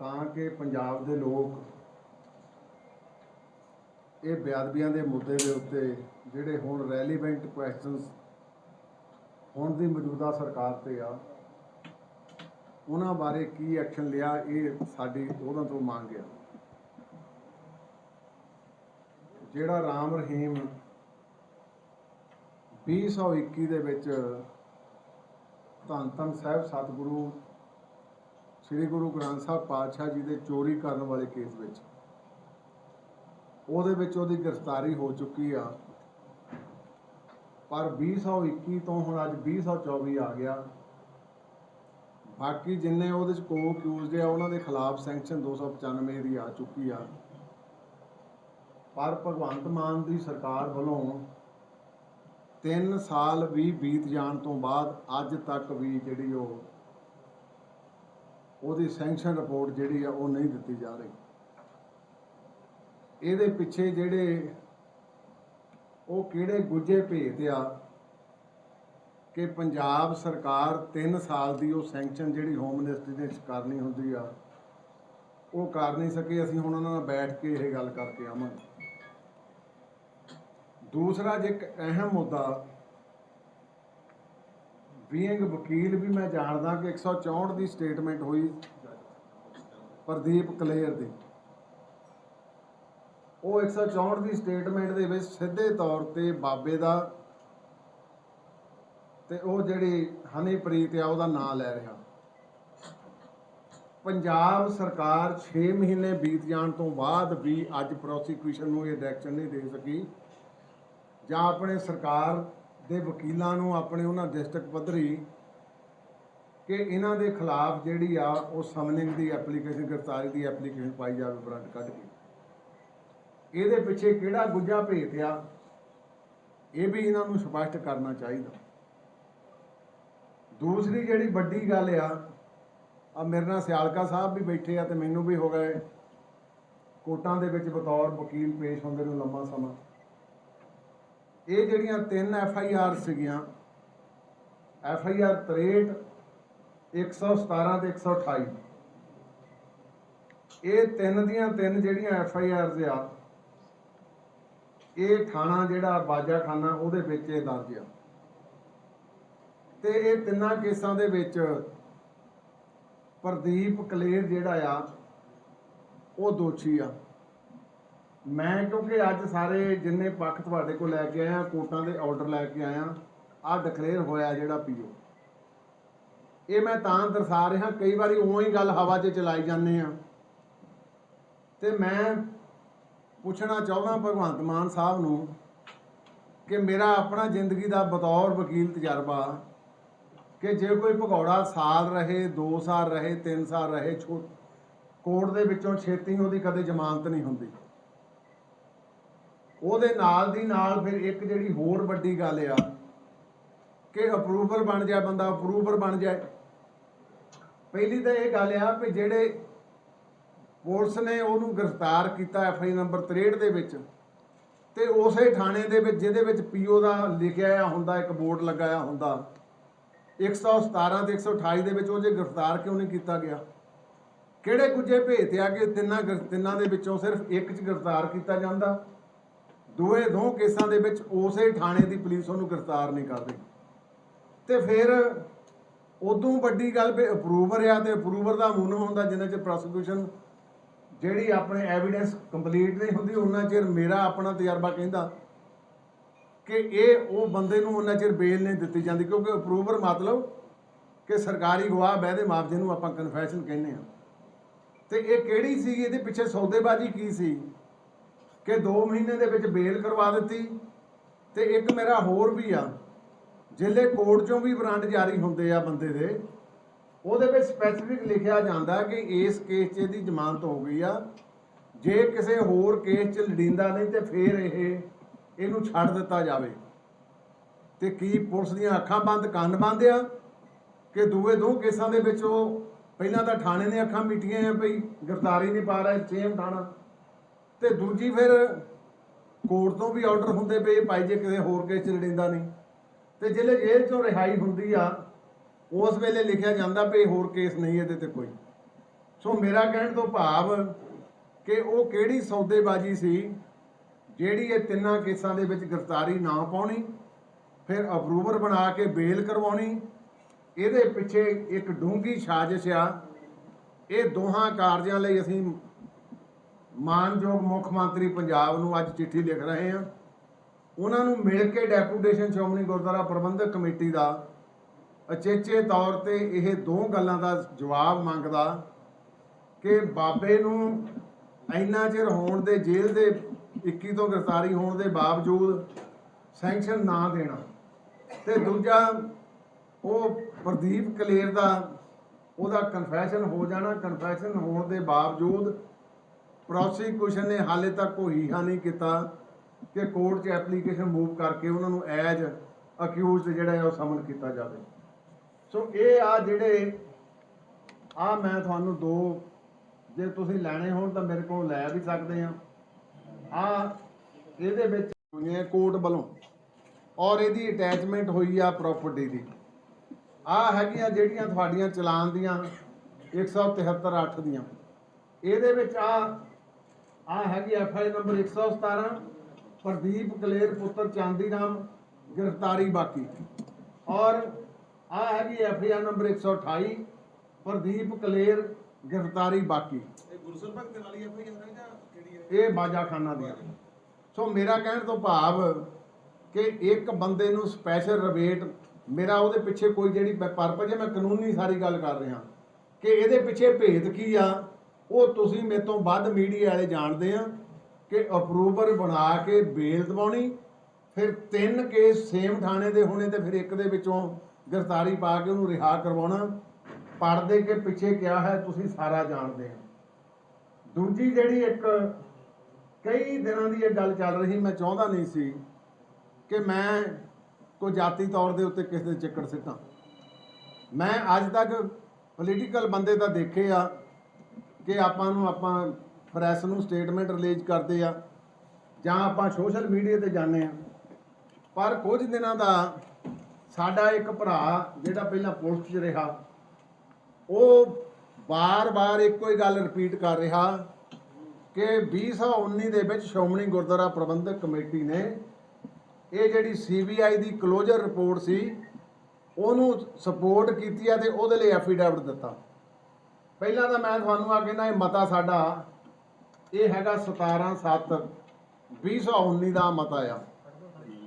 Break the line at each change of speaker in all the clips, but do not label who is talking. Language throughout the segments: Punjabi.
ਤਾਂ ਕਿ ਪੰਜਾਬ ਦੇ ਲੋਕ ਇਹ ਬੇਅਦਬੀਆਂ ਦੇ ਮੁੱਦੇ ਦੇ ਉੱਤੇ ਜਿਹੜੇ ਹੁਣ ਰੈਲੀਵੈਂਟ ਕੁਐਸਚਨਸ ਹੁਣ ਦੀ ਮੌਜੂਦਾ ਸਰਕਾਰ ਤੇ ਆ, ਉਹਨਾਂ ਬਾਰੇ ਕੀ ਐਕਸ਼ਨ ਲਿਆ, ਇਹ ਸਾਡੀ ਉਹਨਾਂ ਤੋਂ ਮੰਗ ਆ। ਜਿਹੜਾ ਰਾਮ ਰਹੀਮ 2021 ਦੇ ਵਿੱਚ ਧੰਨ ਧੰਨ ਸਾਹਿਬ ਸਤਿਗੁਰੂ ਸ੍ਰੀ ਗੁਰੂ ਗ੍ਰੰਥ ਸਾਹਿਬ ਪਾਤਸ਼ਾਹ ਜੀ ਦੇ ਚੋਰੀ ਕਰਨ ਵਾਲੇ ਕੇਸ ਵਿੱਚ। ਉਹਦੇ ਵਿੱਚ ਉਹਦੀ ਗ੍ਰਿਫਤਾਰੀ ਹੋ ਚੁੱਕੀ ਆ। ਪਰ 2021 ਤੋਂ ਹੁਣ ਅੱਜ 2024 ਆ ਗਿਆ। ਬਾਕੀ ਜਿੰਨੇ ਉਹਦੇ ਚ ਕੋ ਅਕਿਊਜ਼ਡ ਆ, ਉਹਨਾਂ ਦੇ ਖਿਲਾਫ ਸੈਂਕਸ਼ਨ 295 ਦੀ ਆ ਚੁੱਕੀ ਆ। ਪਰ ਭਗਵੰਤ ਮਾਨ ਦੀ ਸਰਕਾਰ ਵੱਲੋਂ 3 ਸਾਲ ਵੀ ਬੀਤ ਜਾਣ ਤੋਂ ਬਾਅਦ ਅੱਜ ਤੱਕ ਵੀ ਜਿਹੜੀ ਉਹ ਉਹਦੀ ਸੈਂਕਸ਼ਨ ਰਿਪੋਰਟ ਜਿਹੜੀ ਆ ਉਹ ਨਹੀਂ ਦਿੱਤੀ ਜਾ ਰਹੀ। ਇਹਦੇ ਪਿੱਛੇ ਜਿਹੜੇ ਉਹ ਕਿਹੜੇ ਗੁੱਜੇ ਭੇਤ ਆ ਕਿ ਪੰਜਾਬ ਸਰਕਾਰ 3 ਸਾਲ ਦੀ ਉਹ ਸੈਂਕਸ਼ਨ ਜਿਹੜੀ ਹੋਮ ਮਿਨਿਸਟਰੀ ਨੇ ਕਰਨੀ ਹੁੰਦੀ ਆ, ਉਹ ਕਰ ਨਹੀਂ ਸਕੇ। ਅਸੀਂ ਹੁਣ ਉਹਨਾਂ ਨਾਲ ਬੈਠ ਕੇ ਇਹ ਗੱਲ ਕਰਕੇ ਆਵਾਂਗੇ। ਦੂਸਰਾ ਜੇ ਇੱਕ ਅਹਿਮ ਮੁੱਦਾ ਬੀਇੰਗ ਵਕੀਲ ਵੀ ਮੈਂ ਜਾਣਦਾ ਕਿ 164 ਦੀ ਸਟੇਟਮੈਂਟ ਹੋਈ ਪ੍ਰਦੀਪ ਕਲੇਰ ਦੀ। ਉਹ 164 ਦੀ ਸਟੇਟਮੈਂਟ ਦੇ ਵਿੱਚ ਸਿੱਧੇ ਤੌਰ ਤੇ ਬਾਬੇ ਦਾ ਤੇ ਉਹ ਜਿਹੜੀ ਹਨੀਪ੍ਰੀਤ ਆ, ਉਹਦਾ ਨਾਂ ਲੈ ਰਿਹਾ। ਪੰਜਾਬ ਸਰਕਾਰ 6 ਮਹੀਨੇ ਬੀਤ ਜਾਣ ਤੋਂ ਬਾਅਦ ਵੀ ਅੱਜ ਪ੍ਰੋਸੀਕਿਊਸ਼ਨ ਨੂੰ ਇਹ ਡਾਇਰੈਕਸ਼ਨ ਨਹੀਂ ਦੇ ਸਕੀ। ਜਾਂ ਆਪਣੇ ਸਰਕਾਰ ਦੇ ਵਕੀਲਾਂ ਨੂੰ ਆਪਣੇ ਉਹਨਾਂ ਡਿਸਟ੍ਰਿਕਟ ਪੱਧਰੀ ਕਿ ਇਹਨਾਂ ਦੇ ਖਿਲਾਫ ਜਿਹੜੀ ਆ ਉਹ ਸਮਨਿੰਗ ਦੀ ਐਪਲੀਕੇਸ਼ਨ ਗ੍ਰਿਫਤਾਰੀ ਦੀ ਐਪਲੀਕੇਸ਼ਨ ਪਾਈ ਜਾਵੇ ਵਾਰੰਟ ਕੱਢ ਕੇ। ਇਹਦੇ ਪਿੱਛੇ ਕਿਹੜਾ ਗੁੱਜਾ ਭੇਤ ਆ, ਇਹ ਵੀ ਇਹਨਾਂ ਨੂੰ ਸਪਸ਼ਟ ਕਰਨਾ ਚਾਹੀਦਾ। ਦੂਸਰੀ ਜਿਹੜੀ ਵੱਡੀ ਗੱਲ ਆ ਆ ਮੇਰੇ ਨਾਲ ਸਿਆਲਕਾ ਸਾਹਿਬ ਵੀ ਬੈਠੇ ਆ ਤੇ ਮੈਨੂੰ ਵੀ ਹੋ ਗਏ। ਕੋਟਾਂ ਦੇ ਵਿੱਚ ਬਤੌਰ ਵਕੀਲ ਪੇਸ਼ ਹੁੰਦੇ ਨੂੰ ਲੰਮਾ ਸਮਾਂ। ਇਹ ਜਿਹੜੀਆਂ ਤਿੰਨ ਐਫ ਆਈ ਆਰ ਸੀਗੀਆਂ ਐਫ ਆਈ ਆਰ 63 117 ਤੇ 128 ਇਹ ਤਿੰਨ ਦੀਆਂ ਤਿੰਨ ਜਿਹੜੀਆਂ ਐਫ ਆਈ ਆਰਸ ਆ, ਇਹ ਥਾਣਾ ਜਿਹੜਾ ਬਾਜਾਖਾਨਾ, ਉਹਦੇ ਵਿੱਚ ਇਹ ਦਰਜ ਆ। ਤੇ ਇਹ ਤਿੰਨਾਂ ਕੇਸਾਂ ਦੇ ਵਿੱਚ ਪ੍ਰਦੀਪ ਕਲੇਰ ਜਿਹੜਾ ਆ, ਉਹ ਦੋਸ਼ੀ ਆ। ਮੈਂ ਕਿਉਂਕਿ ਅੱਜ ਸਾਰੇ ਜਿੰਨੇ ਪੱਖ ਤੁਹਾਡੇ ਕੋਲ ਲੈ ਕੇ ਆਇਆ ਕੋਟਾਂ ਦੇ ਆਰਡਰ ਲੈ ਕੇ ਆਇਆ ਆ ਡਿਕਲੇਅਰ ਹੋਇਆ ਜਿਹੜਾ ਪੀਓ ਇਹ ਮੈਂ ਤਾਂ ਦਰਸਾ ਰਿਹਾ, ਕਈ ਵਾਰੀ ਉਵੇਂ ਹੀ ਗੱਲ ਹਵਾ 'ਚ ਚਲਾਈ ਜਾਂਦੇ ਆ। ਤੇ ਮੈਂ ਪੁੱਛਣਾ ਚਾਹੁੰਦਾ ਭਗਵੰਤ ਮਾਨ ਸਾਹਿਬ ਨੂੰ ਕਿ ਮੇਰਾ ਆਪਣਾ ਜ਼ਿੰਦਗੀ ਦਾ ਬਤੌਰ ਵਕੀਲ ਤਜਰਬਾ ਕਿ ਜੇ ਕੋਈ ਭਗੌੜਾ ਸਾਲ ਰਹੇ 2 ਸਾਲ ਰਹੇ 3 ਸਾਲ ਰਹੇ, ਛੋ ਕੋਰਟ ਦੇ ਵਿੱਚੋਂ ਛੇਤੀ ਉਹਦੀ ਕਦੇ ਜ਼ਮਾਨਤ ਨਹੀਂ ਹੁੰਦੀ। ਉਹਦੇ ਨਾਲ ਦੀ ਨਾਲ ਫਿਰ ਇੱਕ ਜਿਹੜੀ ਹੋਰ ਵੱਡੀ ਗੱਲ ਆ ਕਿ ਅਪਰੂਵਰ ਬਣ ਜਾਏ ਬੰਦਾ ਅਪਰੂਵਰ ਬਣ ਜਾਏ। ਪਹਿਲੀ ਤਾਂ ਇਹ ਗੱਲ ਆ ਕਿ ਜਿਹੜੇ ਪੁਲਿਸ ਨੇ ਉਹਨੂੰ ਗ੍ਰਿਫਤਾਰ ਕੀਤਾ ਐਫ ਆਈ ਨੰਬਰ 63 ਦੇ ਵਿੱਚ, ਤੇ ਉਸੇ ਥਾਣੇ ਦੇ ਵਿੱਚ ਜਿਹਦੇ ਵਿੱਚ ਪੀਓ ਦਾ ਲਿਖਿਆ ਆ ਹੁੰਦਾ, ਇੱਕ ਬੋਰਡ ਲਗਾਇਆ ਹੁੰਦਾ 117 ਤੇ 128 ਦੇ ਵਿੱਚ ਉਹ ਜੇ ਗ੍ਰਿਫਤਾਰ ਕਿਉਂ ਨਹੀਂ ਕੀਤਾ ਗਿਆ? ਕਿਹੜੇ ਗੁੱਜੇ ਭੇਤ ਆ ਕਿ ਤਿੰਨਾਂ ਗ੍ਰਿ- ਤਿੰਨਾਂ ਦੇ ਵਿੱਚੋਂ ਸਿਰਫ ਇੱਕ 'ਚ ਗ੍ਰਿਫਤਾਰ ਕੀਤਾ ਜਾਂਦਾ? ਦੋਏ ਦੋ ਕੇਸਾਂ ਦੇ ਵਿੱਚ ਉਸੇ ਥਾਣੇ ਦੀ ਪੁਲਿਸ ਉਹਨੂੰ ਗ੍ਰਿਫਤਾਰ ਨਹੀਂ ਕਰਦੀ। ਤੇ ਫਿਰ ਉਦੋਂ ਵੱਡੀ ਗੱਲ ਵੀ ਅਪਰੂਵਰ ਆ ਤੇ ਅਪਰੂਵਰ ਦਾ ਮੂਨਮ ਹੁੰਦਾ ਜਿੰਨਾ 'ਚ ਪ੍ਰੋਸੀਕਿਊਸ਼ਨ ਜਿਹੜੀ ਆਪਣੇ ਐਵੀਡੈਂਸ ਕੰਪਲੀਟ ਨਹੀਂ ਹੁੰਦੀ, ਉਹਨਾਂ ਚਿਰ ਮੇਰਾ ਆਪਣਾ ਤਜਰਬਾ ਕਹਿੰਦਾ ਕਿ ਇਹ ਉਹ ਬੰਦੇ ਨੂੰ ਉਹਨਾਂ ਚਿਰ ਬੇਲ ਨਹੀਂ ਦਿੱਤੀ ਜਾਂਦੀ ਕਿਉਂਕਿ ਅਪਰੂਵਰ ਮਤਲਬ ਕਿ ਸਰਕਾਰੀ ਗਵਾਹ ਬਹਿਦੇ ਮਾਪ ਨੂੰ ਆਪਾਂ ਕਨਫੈਸ਼ਨ ਕਹਿੰਦੇ ਆ ਤੇ ਇਹ ਕਿਹੜੀ ਸੀ ਇਹਦੇ ਪਿੱਛੇ ਸੌਦੇਬਾਜ਼ੀ ਕੀ ਸੀ? ਕਿ 2 ਮਹੀਨੇ ਦੇ ਵਿੱਚ ਬੇਲ ਕਰਵਾ ਦਿੱਤੀ ਤੇ ਇੱਕ ਮੇਰਾ ਹੋਰ ਵੀ ਆ ਜ਼ਿਲ੍ਹੇ ਕੋਰਟ ਚੋਂ ਵੀ ਵਾਰੰਟ ਜਾਰੀ ਹੁੰਦੇ ਆ ਬੰਦੇ ਦੇ, ਉਹਦੇ ਵਿੱਚ ਸਪੈਸੀਫਿਕ ਲਿਖਿਆ ਜਾਂਦਾ ਕਿ ਇਸ ਕੇਸ 'ਚ ਇਹਦੀ ਜ਼ਮਾਨਤ ਹੋ ਗਈ ਆ। ਜੇ ਕਿਸੇ ਹੋਰ ਕੇਸ 'ਚ ਲੜਿੰਦਾ ਨਹੀਂ ਤੇ ਫਿਰ ਇਹ, ਇਹਨੂੰ ਛੱਡ ਦਿੱਤਾ ਜਾਵੇ। ਤੇ ਕੀ ਪੁਲਿਸ ਦੀਆਂ ਅੱਖਾਂ ਬੰਦ, ਕੰਨ ਬੰਦ ਆ ਕਿ ਦੂਏ ਦੋ ਕੇਸਾਂ ਦੇ ਵਿੱਚ ਉਹ ਪਹਿਲਾਂ ਤਾਂ ਥਾਣੇ ਨੇ ਅੱਖਾਂ ਮੀਟੀਆਂ ਆ ਭਈ, ਗ੍ਰਿਫਤਾਰੀ ਨਹੀਂ ਪਾ ਰਿਹਾ, ਸੇਮ ਥਾਣਾ। ਤੇ ਦੂਜੀ ਫਿਰ ਕੋਰਟ ਤੋਂ ਵੀ ਆਰਡਰ ਹੁੰਦੇ ਪਏ ਭਾਈ ਜੇ ਕਿਸੇ ਹੋਰ ਕੇਸ 'ਚ ਲੜਿੰਦਾ ਨਹੀਂ। ਤੇ ਜਿਹੜੇ ਜੇਲ੍ਹ ਚੋਂ ਰਿਹਾਈ ਹੁੰਦੀ ਆ, ਉਸ ਵੇਲੇ ਲਿਖਿਆ ਜਾਂਦਾ ਵੀ ਹੋਰ ਕੇਸ ਨਹੀਂ ਇਹਦੇ ਤੇ ਕੋਈ। ਸੋ ਮੇਰਾ ਕਹਿਣ ਤੋਂ ਭਾਵ ਕਿ ਉਹ ਕਿਹੜੀ ਸੌਦੇਬਾਜ਼ੀ ਸੀ ਜਿਹੜੀ ਇਹ ਤਿੰਨਾਂ ਕੇਸਾਂ ਦੇ ਵਿੱਚ ਗ੍ਰਿਫਤਾਰੀ ਨਾ ਪਾਉਣੀ, ਫਿਰ ਅਪਰੂਵਰ ਬਣਾ ਕੇ ਬੇਲ ਕਰਵਾਉਣੀ, ਇਹਦੇ ਪਿੱਛੇ ਇੱਕ ਡੂੰਗੀ ਸਾਜ਼ਿਸ਼ ਆ। ਇਹ ਦੋਹਾਂ ਕਾਰਜਾਂ ਲਈ ਅਸੀਂ ਮਾਨਯੋਗ ਮੁੱਖ ਮੰਤਰੀ ਪੰਜਾਬ ਨੂੰ ਅੱਜ ਚਿੱਠੀ ਲਿਖ ਰਹੇ ਹਾਂ ਉਹਨਾਂ ਨੂੰ ਮਿਲ ਕੇ ਡੈਪੂਟੇਸ਼ਨ ਸ਼੍ਰੋਮਣੀ ਗੁਰਦੁਆਰਾ ਪ੍ਰਬੰਧਕ ਕਮੇਟੀ ਦਾ ਅਚੇਚੇ ਤੌਰ ਤੇ ਇਹ ਦੋ ਗੱਲਾਂ ਦਾ ਜਵਾਬ ਮੰਗਦਾ ਕਿ ਬਾਬੇ ਨੂੰ ਇੰਨਾ ਚਿਰ ਹੋਣ ਦੇ ਜੇਲ੍ਹ ਦੇ 21 ਤੋਂ ਗ੍ਰਿਫਤਾਰੀ ਹੋਣ ਦੇ ਬਾਵਜੂਦ ਸੈਂਕਸ਼ਨ ਨਾ ਦੇਣਾ। ਤੇ ਦੂਜਾ, ਉਹ ਪ੍ਰਦੀਪ ਕਲੇਰ ਦਾ ਉਹਦਾ ਕਨਫੈਸ਼ਨ ਹੋ ਜਾਣਾ। ਕਨਫੈਸ਼ਨ ਹੋਣ ਦੇ ਬਾਵਜੂਦ ਪ੍ਰੋਸੀਕਿਊਸ਼ਨ ਨੇ ਹਾਲੇ ਤੱਕ ਕੋਈ ਹੀਹਾ ਨਹੀਂ ਕੀਤਾ ਕਿ ਕੋਰਟ 'ਚ ਐਪਲੀਕੇਸ਼ਨ ਮੂਵ ਕਰਕੇ ਉਹਨਾਂ ਨੂੰ ਐਜ ਅਕਿਊਜ਼ਡ ਜਿਹੜਾ ਹੈ ਉਹ ਸਮਨ ਕੀਤਾ ਜਾਵੇ। ਸੋ ਇਹ ਆ ਜਿਹੜੇ, ਆ ਮੈਂ ਤੁਹਾਨੂੰ ਦੋ, ਜੇ ਤੁਸੀਂ ਲੈਣੇ ਹੋਣ ਤਾਂ ਮੇਰੇ ਕੋਲ ਲੈ ਵੀ ਸਕਦੇ ਆ। ਆ, ਇਹਦੇ ਵਿੱਚ ਹੋਈਆਂ ਕੋਰਟ ਵੱਲੋਂ ਔਰ ਇਹਦੀ ਅਟੈਚਮੈਂਟ ਹੋਈ ਆ ਪ੍ਰਾਪਰਟੀ ਦੀ। ਆ ਹੈਗੀਆਂ ਜਿਹੜੀਆਂ ਤੁਹਾਡੀਆਂ ਚਲਾਨ ਦੀਆਂ 173 8 ਦੀਆਂ। ਇਹਦੇ ਵਿੱਚ ਆ ਆ ਹੈਗੀ F I number 117 Pardeep Kaler ਪੁੱਤਰ ਚਾਂਦੀ ਰਾਮ ਗ੍ਰਿਫਤਾਰੀ ਬਾਕੀ। ਔਰ ਆ ਹੈਗੀ F I number 128 Pardeep Kaler ਗ੍ਰਿਫਤਾਰੀ ਬਾਕੀ।
ਇਹ ਗੁਰਸਰ ਭਗਤ ਵਾਲੀ ਐਫ ਆਈ ਆਰ ਹੈ ਜਾਂ ਕਿਹੜੀ ਹੈ?
ਇਹ ਬਾਜਾਖਾਨਾ ਦੀਆਂ ਸੋ ਮੇਰਾ ਕਹਿਣ ਤੋਂ ਭਾਵ ਕਿ ਇੱਕ ਬੰਦੇ ਨੂੰ ਸਪੈਸ਼ਲ ਰਿਬੇਟ ਮੇਰਾ ਉਹਦੇ ਪਿੱਛੇ ਕੋਈ ਜਿਹੜੀ ਪਰਪਸ ਹੈ ਮੈਂ ਕਾਨੂੰਨੀ ਸਾਰੀ ਗੱਲ ਕਰ ਰਿਹਾ। ਕਿ ਇਹਦੇ ਪਿੱਛੇ ਭੇਦ ਕੀ ਆ? ਉਹ ਤੁਸੀਂ ਮੇਰੇ ਤੋਂ ਵੱਧ ਮੀਡੀਆ ਵਾਲੇ ਜਾਣਦੇ ਆ ਕਿ ਅਪਰੂਵਰ ਬਣਾ ਕੇ ਬੇਲ ਦਵਾਉਣੀ ਫਿਰ ਤਿੰਨ ਕੇਸ ਸੇਮ ਥਾਣੇ ਦੇ ਹੋਣੇ ਤੇ ਫਿਰ ਇੱਕ ਦੇ ਵਿੱਚੋਂ ਗ੍ਰਿਫਤਾਰੀ ਪਾ ਕੇ ਉਹਨੂੰ ਰਿਹਾ ਕਰਵਾਉਣਾ। ਪੜਦੇ ਕੇ ਪਿੱਛੇ ਕਿਹਾ ਹੈ, ਤੁਸੀਂ ਸਾਰਾ ਜਾਣਦੇ ਹੋ ਦੂਜੀ ਜਿਹੜੀ ਇੱਕ ਕਈ ਦਿਨਾਂ ਦੀ ਇਹ ਗੱਲ ਚੱਲ ਰਹੀ, ਮੈਂ ਚਾਹੁੰਦਾ ਨਹੀਂ ਸੀ ਕਿ ਮੈਂ ਕੋਈ ਜਾਤੀ ਤੌਰ ਦੇ ਉੱਤੇ ਕਿਸੇ ਦੇ ਚੱਕਰ ਸਿੱਟਾਂ। ਮੈਂ ਅੱਜ ਤੱਕ ਪੋਲੀਟੀਕਲ ਬੰਦੇ ਤਾਂ ਦੇਖੇ ਆ ਕਿ ਆਪਾਂ ਨੂੰ, ਆਪਾਂ ਪ੍ਰੈਸ ਨੂੰ ਸਟੇਟਮੈਂਟ ਰਿਲੀਜ਼ ਕਰਦੇ ਆ ਜਾਂ ਆਪਾਂ ਸੋਸ਼ਲ ਮੀਡੀਆ ਤੇ ਜਾਂਦੇ ਆ। ਪਰ ਕੁਝ ਦਿਨਾਂ ਦਾ ਸਾਡਾ ਇੱਕ ਭਰਾ ਜਿਹੜਾ ਪਹਿਲਾਂ ਪੁਲਿਸ 'ਚ ਰਿਹਾ, ਉਹ ਬਾਰ-ਬਾਰ ਇੱਕੋ ਹੀ ਗੱਲ ਰਿਪੀਟ ਕਰ ਰਿਹਾ ਕਿ 2019 ਦੇ ਵਿੱਚ ਸ਼੍ਰੋਮਣੀ ਗੁਰਦੁਆਰਾ ਪ੍ਰਬੰਧਕ ਕਮੇਟੀ ਨੇ ਇਹ ਜਿਹੜੀ ਸੀਬੀਆਈ ਦੀ ਕਲੋਜ਼ਰ ਰਿਪੋਰਟ ਸੀ, ਉਹਨੂੰ ਸਪੋਰਟ ਕੀਤੀ ਆ ਤੇ ਉਹਦੇ ਲਈ ਐਫੀਡੈਵਿਟ ਦਿੱਤਾ। ਪਹਿਲਾਂ ਤਾਂ ਮੈਂ ਤੁਹਾਨੂੰ ਆ ਕਹਿੰਦਾ ਇਹ ਮਤਾ ਸਾਡਾ, ਇਹ ਹੈਗਾ 17 7 2019 ਦਾ ਮਤਾ ਆ।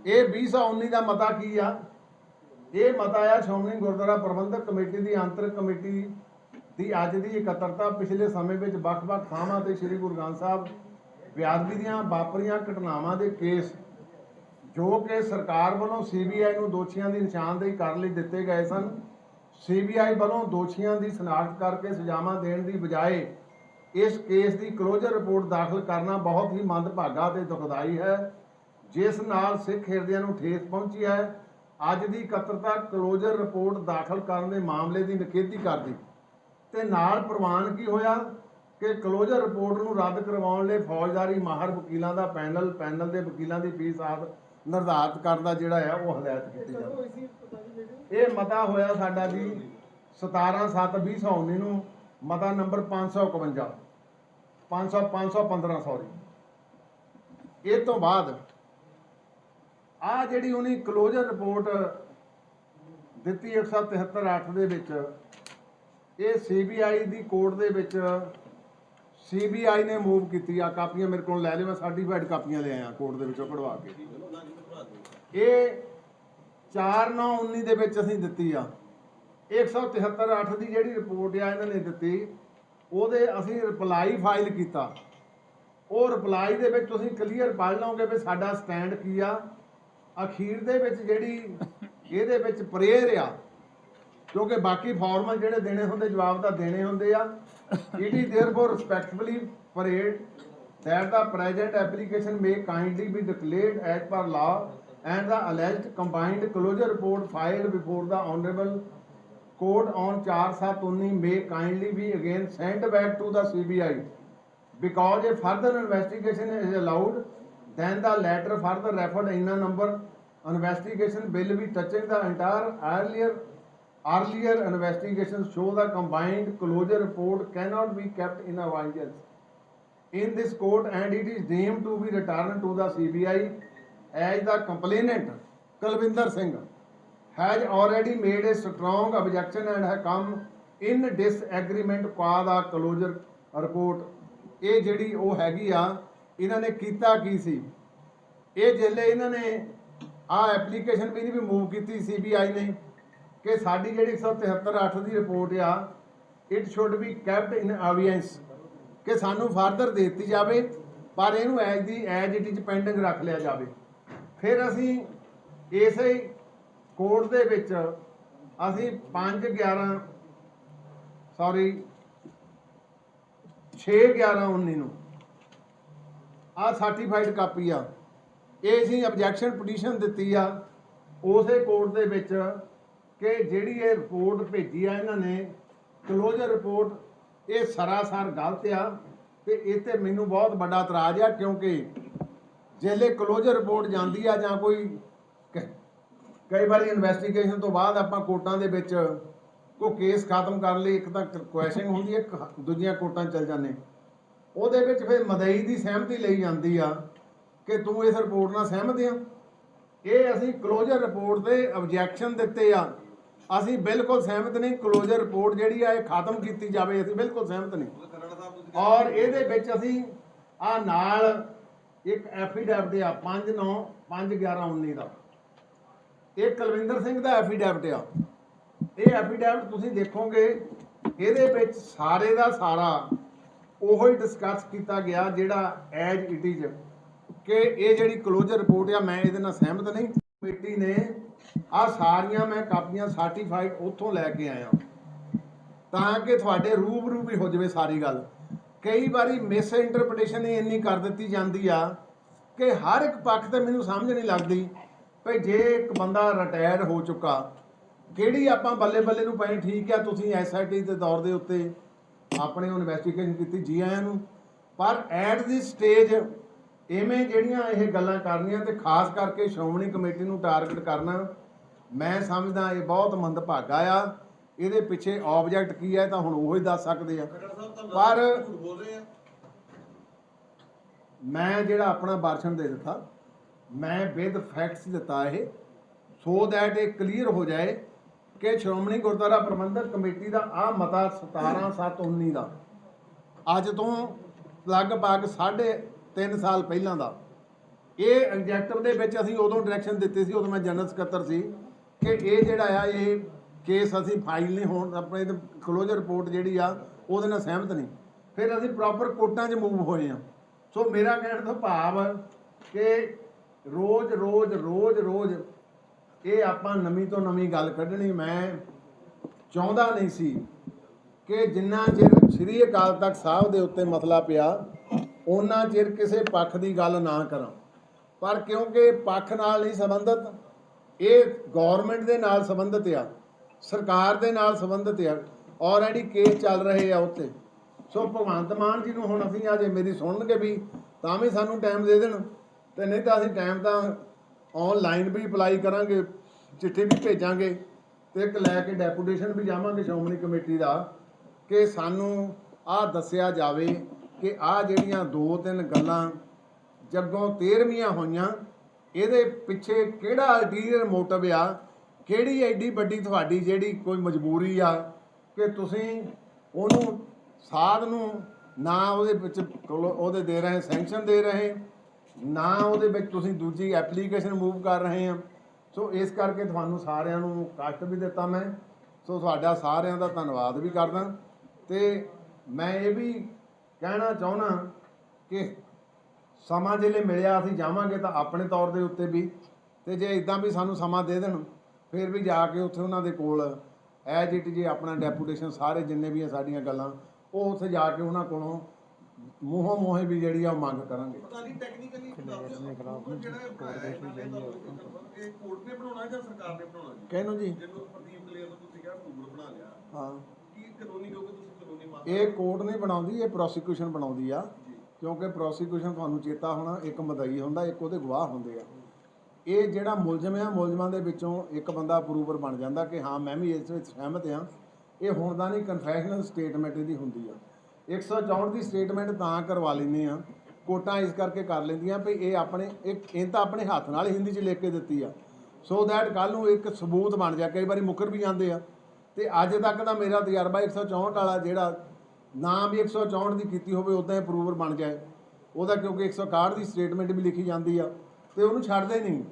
ਇਹ 2019 ਦਾ ਮਤਾ ਕੀ ਆ? ਇਹ ਮਤਾ ਆ ਸ਼੍ਰੋਮਣੀ ਗੁਰਦੁਆਰਾ ਪ੍ਰਬੰਧਕ ਕਮੇਟੀ ਦੀ, ਅੰਤਰ ਕਮੇਟੀ ਦੀ ਅੱਜ ਦੀ ਇਕੱਤਰਤਾ ਪਿਛਲੇ ਸਮੇਂ ਵਿੱਚ ਵੱਖ-ਵੱਖ ਥਾਵਾਂ ਤੇ ਸ੍ਰੀ ਗੁਰੂ ਗ੍ਰੰਥ ਸਾਹਿਬ ਵਿਆਦਗੀ ਦੀਆਂ ਵਾਪਰੀਆਂ ਘਟਨਾਵਾਂ ਦੇ ਕੇਸ, ਜੋ ਕਿ ਸਰਕਾਰ ਵੱਲੋਂ ਸੀਬੀਆਈ ਨੂੰ ਦੋਸ਼ੀਆਂ ਦੀ ਨਿਸ਼ਾਨਦੇਹੀ ਕਰਨ ਲਈ ਦਿੱਤੇ ਗਏ ਸਨ। ਸੀਬੀਆਈ ਵੱਲੋਂ ਦੋਸ਼ੀਆਂ ਦੀ ਸ਼ਨਾਖਤ ਕਰਕੇ ਸਜ਼ਾਵਾਂ ਦੇਣ ਦੀ ਬਜਾਏ ਇਸ ਕੇਸ ਦੀ ਕਲੋਜ਼ਰ ਰਿਪੋਰਟ ਦਾਖਲ ਕਰਨਾ ਬਹੁਤ ਹੀ ਮੰਦਭਾਗਾ ਤੇ ਦੁਖਦਾਈ ਹੈ, ਜਿਸ ਨਾਲ ਸਿੱਖ ਹਿਰਦਿਆਂ ਨੂੰ ਠੇਸ ਪਹੁੰਚੀ ਹੈ। ਅੱਜ ਦੀ ਇਕੱਤਰਤਾ ਕਲੋਜ਼ਰ ਰਿਪੋਰਟ ਦਾਖਲ ਕਰਨ ਦੇ ਮਾਮਲੇ ਦੀ ਨਿਖੇਧੀ ਕਰਦੀ। ਤੇ ਨਾਲ ਪ੍ਰਵਾਨ ਕੀ ਹੋਇਆ? ਕਿ ਕਲੋਜ਼ਰ ਰਿਪੋਰਟ ਨੂੰ ਰੱਦ ਕਰਵਾਉਣ ਲਈ ਫੌਜਦਾਰੀ ਮਾਹਰ ਵਕੀਲਾਂ ਦਾ ਪੈਨਲ ਪੈਨਲ ਦੇ ਵਕੀਲਾਂ ਦੀ ਫੀਸ ਆਦਿ ਨਿਰਧਾਰਤ ਕਰਨ ਦਾ ਜਿਹੜਾ ਆ ਉਹ ਹਦਾਇਤ ਕੀਤੀ ਜਾਵੇ। ਇਹ ਮਤਾ ਹੋਇਆ ਸਾਡਾ ਜੀ 17 7 2019 ਨੂੰ ਮਤਾ ਨੰਬਰ 551 500 515 ਸੌਰੀ। ਇਹ ਤੋਂ ਬਾਅਦ ਆ ਜਿਹੜੀ ਉਹਨੇ ਕਲੋਜ਼ਰ ਰਿਪੋਰਟ ਦਿੱਤੀ 173 8 ਦੇ ਵਿੱਚ ਇਹ ਸੀਬੀਆਈ ਦੀ ਕੋਰਟ ਦੇ ਵਿੱਚ ਸੀਬੀਆਈ ਨੇ ਮੂਵ ਕੀਤੀ ਆ ਕਾਪੀਆਂ ਮੇਰੇ ਕੋਲ ਲੈ ਲਿਓ, ਮੈਂ ਸਰਟੀਫਾਈਡ ਕਾਪੀਆਂ ਲੈ ਆਇਆ ਕੋਰਟ ਦੇ ਵਿੱਚੋਂ ਕਢਵਾ ਕੇ।
ਚਲੋ ਨਾ ਜੀ ਭਰਾ
ਇਹ 4919 ਦੇ ਵਿੱਚ ਅਸੀਂ ਦਿੱਤੀ ਆ। 173 8 ਦੀ ਜਿਹੜੀ ਰਿਪੋਰਟ ਆ ਇਹਨਾਂ ਨੇ ਦਿੱਤੀ, ਉਹਦੇ ਅਸੀਂ ਰਿਪਲਾਈ ਫਾਈਲ ਕੀਤਾ। ਉਹ ਰਿਪਲਾਈ ਦੇ ਵਿੱਚ ਤੁਸੀਂ ਕਲੀਅਰ ਪੜ੍ਹ ਲਓਗੇ ਵੀ ਸਾਡਾ ਸਟੈਂਡ ਕੀ ਆ। ਅਖੀਰ ਦੇ ਵਿੱਚ ਜਿਹੜੀ ਇਹਦੇ ਵਿੱਚ ਪ੍ਰੇਅਰ ਆ ਕਿਉਂਕਿ ਬਾਕੀ ਫਾਰਮਲ ਜਿਹੜੇ ਦੇਣੇ ਹੁੰਦੇ, ਜਵਾਬ ਤਾਂ ਦੇਣੇ ਹੁੰਦੇ ਆ। It is therefore respectfully prayed that the present application may kindly be declared as per law and the alleged combined closure report filed before the honorable court on 4/7/19 may kindly be again sent back to the CBI because a further investigation is allowed then the letter further referred in a number investigation will be touching the entire earlier earlier investigations show the combined closure report cannot be kept in abeyance in this court and it is deemed to be returned to the CBI as the complainant Kalvinder Singh has already made a strong objection and has come in disagreement qua the closure report ਇਹ ਜਿਹੜੀ ਉਹ ਹੈਗੀ ਆ ਇਹਨਾਂ ਨੇ ਕੀਤਾ ਕੀ ਸੀ ਇਹ ਜਿਹੜੇ ਇਹਨਾਂ ਨੇ ਆ ਐਪਲੀਕੇਸ਼ਨ ਵੀ ਨਹੀਂ ਵੀ ਮੂਵ ਕੀਤੀ ਸੀਬੀਆਈ ਨੇ ਕਿ ਸਾਡੀ ਜਿਹੜੀ 173 8 ਦੀ ਰਿਪੋਰਟ ਆ it should be kept in abeyance ਕਿ ਸਾਨੂੰ ਫਰਦਰ ਦੇ ਦਿੱਤੀ ਜਾਵੇ, ਪਰ ਇਹਨੂੰ as the as it is pending ਰੱਖ ਲਿਆ ਜਾਵੇ। ਫਿਰ ਅਸੀਂ ਇਸੇ ਕੋਰਟ ਦੇ ਵਿੱਚ ਅਸੀਂ 5 11 ਸੌਰੀ 6 11 19 ਨੂੰ ਆ ਸਰਟੀਫਾਈਡ ਕਾਪੀ ਆ। ਇਹ ਅਸੀਂ ਆਬਜੈਕਸ਼ਨ ਪਟੀਸ਼ਨ ਦਿੱਤੀ ਆ, ਉਸੇ ਕੋਰਟ ਦੇ ਵਿੱਚ ਕਿ ਜਿਹੜੀ ਇਹ ਰਿਪੋਰਟ ਭੇਜੀ ਆ ਇਹਨਾਂ ਨੇ ਕਲੋਜ਼ਰ ਰਿਪੋਰਟ ਇਹ ਸਰਾਸਰ ਗਲਤ ਆ ਤੇ ਇਹ ਤੇ ਮੈਨੂੰ ਬਹੁਤ ਵੱਡਾ ਇਤਰਾਜ਼ ਆ ਕਿਉਂਕਿ ਜਿਹੜੇ ਕਲੋਜ਼ਰ ਰਿਪੋਰਟ ਜਾਂਦੀ ਆ ਜਾਂ ਕੋਈ ਕ- ਕਈ ਵਾਰੀ ਇਨਵੈਸਟੀਗੇਸ਼ਨ ਤੋਂ ਬਾਅਦ ਆਪਾਂ ਕੋਰਟਾਂ ਦੇ ਵਿੱਚ ਕੋਈ ਕੇਸ ਖਤਮ ਕਰਨ ਲਈ ਇੱਕ ਤਾਂ ਕੁਐਸਚਨ ਹੁੰਦੀ ਹੈ ਇੱਕ ਦੂਜੀਆਂ ਕੋਰਟਾਂ 'ਚ ਚਲ ਜਾਂਦੇ ਉਹਦੇ ਵਿੱਚ ਫਿਰ ਮਦਈ ਦੀ ਸਹਿਮਤੀ ਲਈ ਜਾਂਦੀ ਆ ਕਿ ਤੂੰ ਇਸ ਰਿਪੋਰਟ ਨਾਲ ਸਹਿਮਤ ਆ। ਇਹ ਅਸੀਂ ਕਲੋਜ਼ਰ ਰਿਪੋਰਟ ਤੇ ਆਬਜੈਕਸ਼ਨ ਦਿੱਤੇ ਆ। ਅਸੀਂ ਬਿਲਕੁਲ ਸਹਿਮਤ ਨਹੀਂ ਕਲੋਜ਼ਰ ਰਿਪੋਰਟ ਜਿਹੜੀ ਆ, ਇਹ ਖਤਮ ਕੀਤੀ ਜਾਵੇ, ਅਸੀਂ ਬਿਲਕੁਲ ਸਹਿਮਤ ਨਹੀਂ। ਔਰ ਇਹਦੇ ਵਿੱਚ ਅਸੀਂ ਆ ਨਾਲ ਇੱਕ ਐਫੀਡੈਵਿਟ ਆ 5 9 5 11 19 ਦਾ। ਇਹ ਕੁਲਵਿੰਦਰ ਸਿੰਘ ਦਾ ਐਫੀਡੈਵਿਟ ਆ। ਇਹ ਐਫੀਡੈਵਿਟ ਤੁਸੀਂ ਦੇਖੋਗੇ, ਇਹਦੇ ਵਿੱਚ ਸਾਰੇ ਦਾ ਸਾਰਾ ਉਹੋ ਹੀ ਡਿਸਕਸ ਕੀਤਾ ਗਿਆ, ਜਿਹੜਾ ਐਜ ਇਟ ਇਜ਼ ਕਿ ਇਹ ਜਿਹੜੀ ਕਲੋਜ਼ਰ ਰਿਪੋਰਟ ਆ, ਮੈਂ ਇਹਦੇ ਨਾਲ ਸਹਿਮਤ ਨਹੀਂ। ਕਮੇਟੀ ਨੇ ਆ ਸਾਰੀਆਂ ਮੈਂ ਕਾਪੀਆਂ ਸਰਟੀਫਾਈਡ ਉੱਥੋਂ ਲੈ ਕੇ ਆਇਆ। ਤਾਂ ਕਿ ਤੁਹਾਡੇ ਰੂਬਰੂ ਵੀ ਹੋ ਜਾਵੇ ਸਾਰੀ ਗੱਲ। ਕਈ ਵਾਰੀ ਮਿਸ ਇੰਟਰਪ੍ਰੀਟੇਸ਼ਨ ਹੀ ਇੰਨੀ ਕਰ ਦਿੱਤੀ ਜਾਂਦੀ ਆ ਕਿ ਹਰ ਇੱਕ ਪੱਖ ਤੇ ਮੈਨੂੰ ਸਮਝ ਨਹੀਂ ਲੱਗਦੀ ਭਈ ਜੇ ਇੱਕ ਬੰਦਾ ਰਿਟਾਇਰ ਹੋ ਚੁੱਕਾ, ਕਿਹੜੀ ਆਪਾਂ ਬੱਲੇ ਬੱਲੇ ਨੂੰ ਪਏ, ਠੀਕ ਆ, ਤੁਸੀਂ ਐਸਆਈਟੀ ਦੇ ਦੌਰ ਦੇ ਉੱਤੇ ਆਪਣੇ ਇਨਵੈਸਟੀਗੇਸ਼ਨ ਕੀਤੀ, ਜੀ ਆਇਆਂ ਨੂੰ। ਪਰ ਐਟ ਦੀ ਸਟੇਜ ਐਵੇਂ ਜਿਹੜੀਆਂ ਇਹ ਗੱਲਾਂ ਕਰਨੀਆਂ ਤੇ ਖਾਸ ਕਰਕੇ ਸ਼੍ਰੋਮਣੀ ਕਮੇਟੀ ਨੂੰ ਟਾਰਗੇਟ ਕਰਨਾ ਮੈਂ ਸਮਝਦਾ ਇਹ ਬਹੁਤ ਮੰਦਭਾਗਾ ਆ। ਇਹਦੇ ਪਿੱਛੇ ਆਬਜੈਕਟ ਕੀ ਹੈ ਤਾਂ ਹੁਣ ਉਹ ਹੀ ਦੱਸ ਸਕਦੇ ਆ। ਪਰ- ਮੈਂ ਜਿਹੜਾ ਆਪਣਾ ਭਾਸ਼ਣ ਦੇ ਦਿੱਤਾ ਮੈਂ ਵਿਦ ਫੈਕਟਸ ਦਿੱਤਾ ਇਹ ਸੋ ਦੈਟ ਇਹ ਕਲੀਅਰ ਹੋ ਜਾਏ ਕਿ ਸ਼੍ਰੋਮਣੀ ਗੁਰਦੁਆਰਾ ਪ੍ਰਬੰਧਕ ਕਮੇਟੀ ਦਾ ਆ ਮਤਾ 17719 ਦਾ ਅੱਜ ਤੋਂ ਲਗਭਗ ਸਾਢੇ 3 ਸਾਲ ਪਹਿਲਾਂ ਦਾ। ਇਹ ਐਗਜੈਕਟਿਵ ਦੇ ਵਿੱਚ ਅਸੀਂ ਉਦੋਂ ਡਾਇਰੈਕਸ਼ਨ ਦਿੱਤੀ ਸੀ ਉਦੋਂ ਮੈਂ ਜਨਰਲ ਸਕੱਤਰ ਸੀ। ਕਿ ਇਹ ਜਿਹੜਾ ਆ, ਇਹ ਕੇਸ ਅਸੀਂ ਫਾਈਲ ਨਹੀਂ ਹੋਣ, ਆਪਣੇ ਕਲੋਜ਼ਰ ਰਿਪੋਰਟ ਜਿਹੜੀ ਆ, ਉਹਦੇ ਨਾਲ ਸਹਿਮਤ ਨਹੀਂ। ਫਿਰ ਅਸੀਂ ਪ੍ਰੋਪਰ ਕੋਰਟਾਂ 'ਚ ਮੂਵ ਹੋਏ ਆ। ਸੋ ਮੇਰਾ ਕਹਿਣ ਦਾ ਭਾਵ ਕਿ ਰੋਜ਼ ਰੋਜ਼ ਰੋਜ਼ ਰੋਜ਼ ਇਹ ਆਪਾਂ ਨਵੀਂ ਤੋਂ ਨਵੀਂ ਗੱਲ ਕੱਢਣੀ ਮੈਂ ਚਾਹੁੰਦਾ ਨਹੀਂ ਸੀ ਕਿ ਜਿੰਨਾ ਚਿਰ ਸ੍ਰੀ ਅਕਾਲ ਤਖਤ ਸਾਹਿਬ ਦੇ ਉੱਤੇ ਮਸਲਾ ਪਿਆ ਉਹਨਾਂ ਚਿਰ ਕਿਸੇ ਪੱਖ ਦੀ ਗੱਲ ਨਾ ਕਰਾਂ। ਪਰ ਕਿਉਂਕਿ ਪੱਖ ਨਾਲ ਨਹੀਂ ਸੰਬੰਧਤ ਇਹ ਗਵਰਨਮੈਂਟ ਦੇ ਨਾਲ ਸੰਬੰਧਿਤ ਆ, ਸਰਕਾਰ ਦੇ ਨਾਲ ਸੰਬੰਧਿਤ ਆ ਆਲਰੇਡੀ ਕੇਸ ਚੱਲ ਰਹੇ ਆ ਉੱਤੇ। ਸੋ ਭਗਵੰਤ ਮਾਨ ਜੀ ਨੂੰ ਹੁਣ ਅਸੀਂ ਅਜੇ ਮੇਰੀ ਸੁਣਨਗੇ ਵੀ, ਤਾਂ ਵੀ ਸਾਨੂੰ ਟਾਈਮ ਦੇ ਦੇਣ, ਤੇ ਨਹੀਂ ਤਾਂ ਅਸੀਂ ਟਾਈਮ ਤਾਂ ਆਨਲਾਈਨ ਵੀ ਅਪਲਾਈ ਕਰਾਂਗੇ, ਚਿੱਠੀ ਵੀ ਭੇਜਾਂਗੇ, ਤੇ ਇੱਕ ਲੈ ਕੇ ਡੈਪੂਟੇਸ਼ਨ ਵੀ ਜਾਵਾਂਗੇ ਸ਼੍ਰੋਮਣੀ ਕਮੇਟੀ ਦਾ, ਕਿ ਸਾਨੂੰ ਆਹ ਦੱਸਿਆ ਜਾਵੇ ਕਿ ਆਹ ਜਿਹੜੀਆਂ ਦੋ ਤਿੰਨ ਗੱਲਾਂ ਜੱਗੋਂ 13ਵੀਆਂ ਹੋਈਆਂ ਇਹਦੇ ਪਿੱਛੇ ਕਿਹੜਾ ਅਲਟੀਰੀਅਰ ਮੋਟਿਵ ਆ? ਕਿਹੜੀ ਐਡੀ ਵੱਡੀ ਤੁਹਾਡੀ ਜਿਹੜੀ ਕੋਈ ਮਜਬੂਰੀ ਆ ਕਿ ਤੁਸੀਂ ਉਹਨੂੰ ਸਾਧ ਨੂੰ ਨਾ ਉਹਦੇ ਵਿੱਚ ਕੋਲ- ਉਹਦੇ ਦੇ ਰਹੇ ਸੈਂਕਸ਼ਨ ਦੇ ਰਹੇ, ਨਾ ਉਹਦੇ ਵਿੱਚ ਤੁਸੀਂ ਦੂਜੀ ਐਪਲੀਕੇਸ਼ਨ ਮੂਵ ਕਰ ਰਹੇ ਆ। ਸੋ ਇਸ ਕਰਕੇ ਤੁਹਾਨੂੰ ਸਾਰਿਆਂ ਨੂੰ ਕਸ਼ਟ ਵੀ ਦਿੱਤਾ ਮੈਂ। ਸੋ ਤੁਹਾਡਾ ਸਾਰਿਆਂ ਦਾ ਧੰਨਵਾਦ ਵੀ ਕਰਦਾ। ਤੇ ਮੈਂ ਇਹ ਵੀ ਕਹਿਣਾ ਚਾਹੁੰਦਾ ਕਿ ਸਮਾਂ ਜਿਹੜੇ ਮਿਲਿਆ ਅਸੀਂ ਜਾਵਾਂਗੇ ਤਾਂ ਆਪਣੇ ਤੌਰ ਦੇ ਉੱਤੇ ਵੀ। ਤੇ ਜੇ ਇਦਾਂ ਵੀ ਸਾਨੂੰ ਸਮਾਂ ਦੇ ਦੇਣ ਫਿਰ ਵੀ ਜਾ ਕੇ ਉੱਥੇ ਉਹਨਾਂ ਦੇ ਕੋਲ ਐਜ ਇਟ ਜੇ ਆਪਣਾ ਡੈਪੂਟੇਸ਼ਨ ਸਾਰੇ ਜਿੰਨੇ ਵੀ ਆ ਸਾਡੀਆਂ ਗੱਲਾਂ ਉਹ ਉੱਥੇ ਜਾ ਕੇ ਉਹਨਾਂ ਕੋਲੋਂ ਮੂੰਹੋਂ ਮੂੰਹੇ ਵੀ ਜਿਹੜੀ ਆ ਉਹ ਮੰਗ ਕਰਾਂਗੇ।
ਪਤਾ ਨਹੀਂ ਟੈਕਨੀਕਲੀ ਜਿਹੜਾ ਇਹ ਬਣਾਇਆ ਇਹਨਾਂ ਨੇ ਤਾਂ ਇਹ ਕੋਰਟ ਨੇ ਬਣਾਉਣਾ ਜਾਂ ਸਰਕਾਰ ਨੇ ਬਣਾਉਣਾ? ਜੀ
ਕਹਿਣੋ ਜੀ?
ਜਿਹਨੂੰ ਪ੍ਰਦੀਪ ਕਲੇਰ ਨੂੰ ਤੁਸੀਂ ਕਿਹਾ ਗੂਗਲ ਬਣਾ ਲਿਆ।
ਹਾਂ।
ਕੀ ਕਾਨੂੰਨੀ ਕਿਉਂਕਿ ਤੁਸੀਂ ਕਾਨੂੰਨੀ ਮਾਰ
ਇਹ ਕੋਰਟ ਨਹੀਂ ਬਣਾਉਂਦੀ ਇਹ ਪ੍ਰੋਸੀਕਿਊਸ਼ਨ ਬਣਾਉਂਦੀ ਆ।
ਜੀ
ਕਿਉਂਕਿ ਪ੍ਰੋਸੀਕਿਊਸ਼ਨ ਤੁਹਾਨੂੰ ਚੇਤਾ ਹੋਣਾ ਇੱਕ ਮਦਈ ਹੁੰਦਾ, ਇੱਕ ਉਹਦੇ ਗਵਾਹ ਹੁੰਦੇ ਆ। ਇਹ ਜਿਹੜਾ ਮੁਲਜ਼ਮ ਆ, ਮੁਲਜ਼ਮਾਂ ਦੇ ਵਿੱਚੋਂ ਇੱਕ ਬੰਦਾ ਅਪਰੂਵਰ ਬਣ ਜਾਂਦਾ ਕਿ ਹਾਂ, ਮੈਂ ਵੀ ਇਸ ਵਿੱਚ ਸਹਿਮਤ ਹਾਂ ਇਹ ਹੁਣ ਦਾ ਨਹੀਂ ਕਨਫੈਸ਼ਨਲ ਸਟੇਟਮੈਂਟ ਇਹਦੀ ਹੁੰਦੀ ਆ। 164 ਦੀ ਸਟੇਟਮੈਂਟ ਤਾਂ ਕਰਵਾ ਲੈਂਦੇ ਆ। ਕੋਟਾਂ ਇਸ ਕਰਕੇ ਕਰ ਲੈਂਦੀਆਂ ਵੀ ਇਹ ਆਪਣੇ ਇੱਕ ਇਹ ਤਾਂ ਆਪਣੇ ਹੱਥ ਨਾਲ ਹਿੰਦੀ 'ਚ ਲਿਖ ਕੇ ਦਿੱਤੀ ਆ। ਸੋ ਦੈਟ ਕੱਲ ਨੂੰ ਇੱਕ ਸਬੂਤ ਬਣ ਜਾ, ਕਈ ਵਾਰੀ ਮੁੱਕਰ ਵੀ ਜਾਂਦੇ ਆ। ਤੇ ਅੱਜ ਤੱਕ ਦਾ ਮੇਰਾ ਤਜਰਬਾ 164 ਵਾਲਾ ਜਿਹੜਾ ਨਾ ਵੀ 164 ਦੀ ਕੀਤੀ ਹੋਵੇ ਉਦਾਂ ਹੀ ਅਪਰੂਵਰ ਬਣ ਜਾਏ। ਉਹਦਾ ਕਿਉਂਕਿ 161 ਦੀ ਸਟੇਟਮੈਂਟ ਵੀ ਲਿਖੀ ਜਾਂਦੀ ਆ ਤੇ ਉਹਨੂੰ ਛੱਡਦੇ ਨਹੀਂ।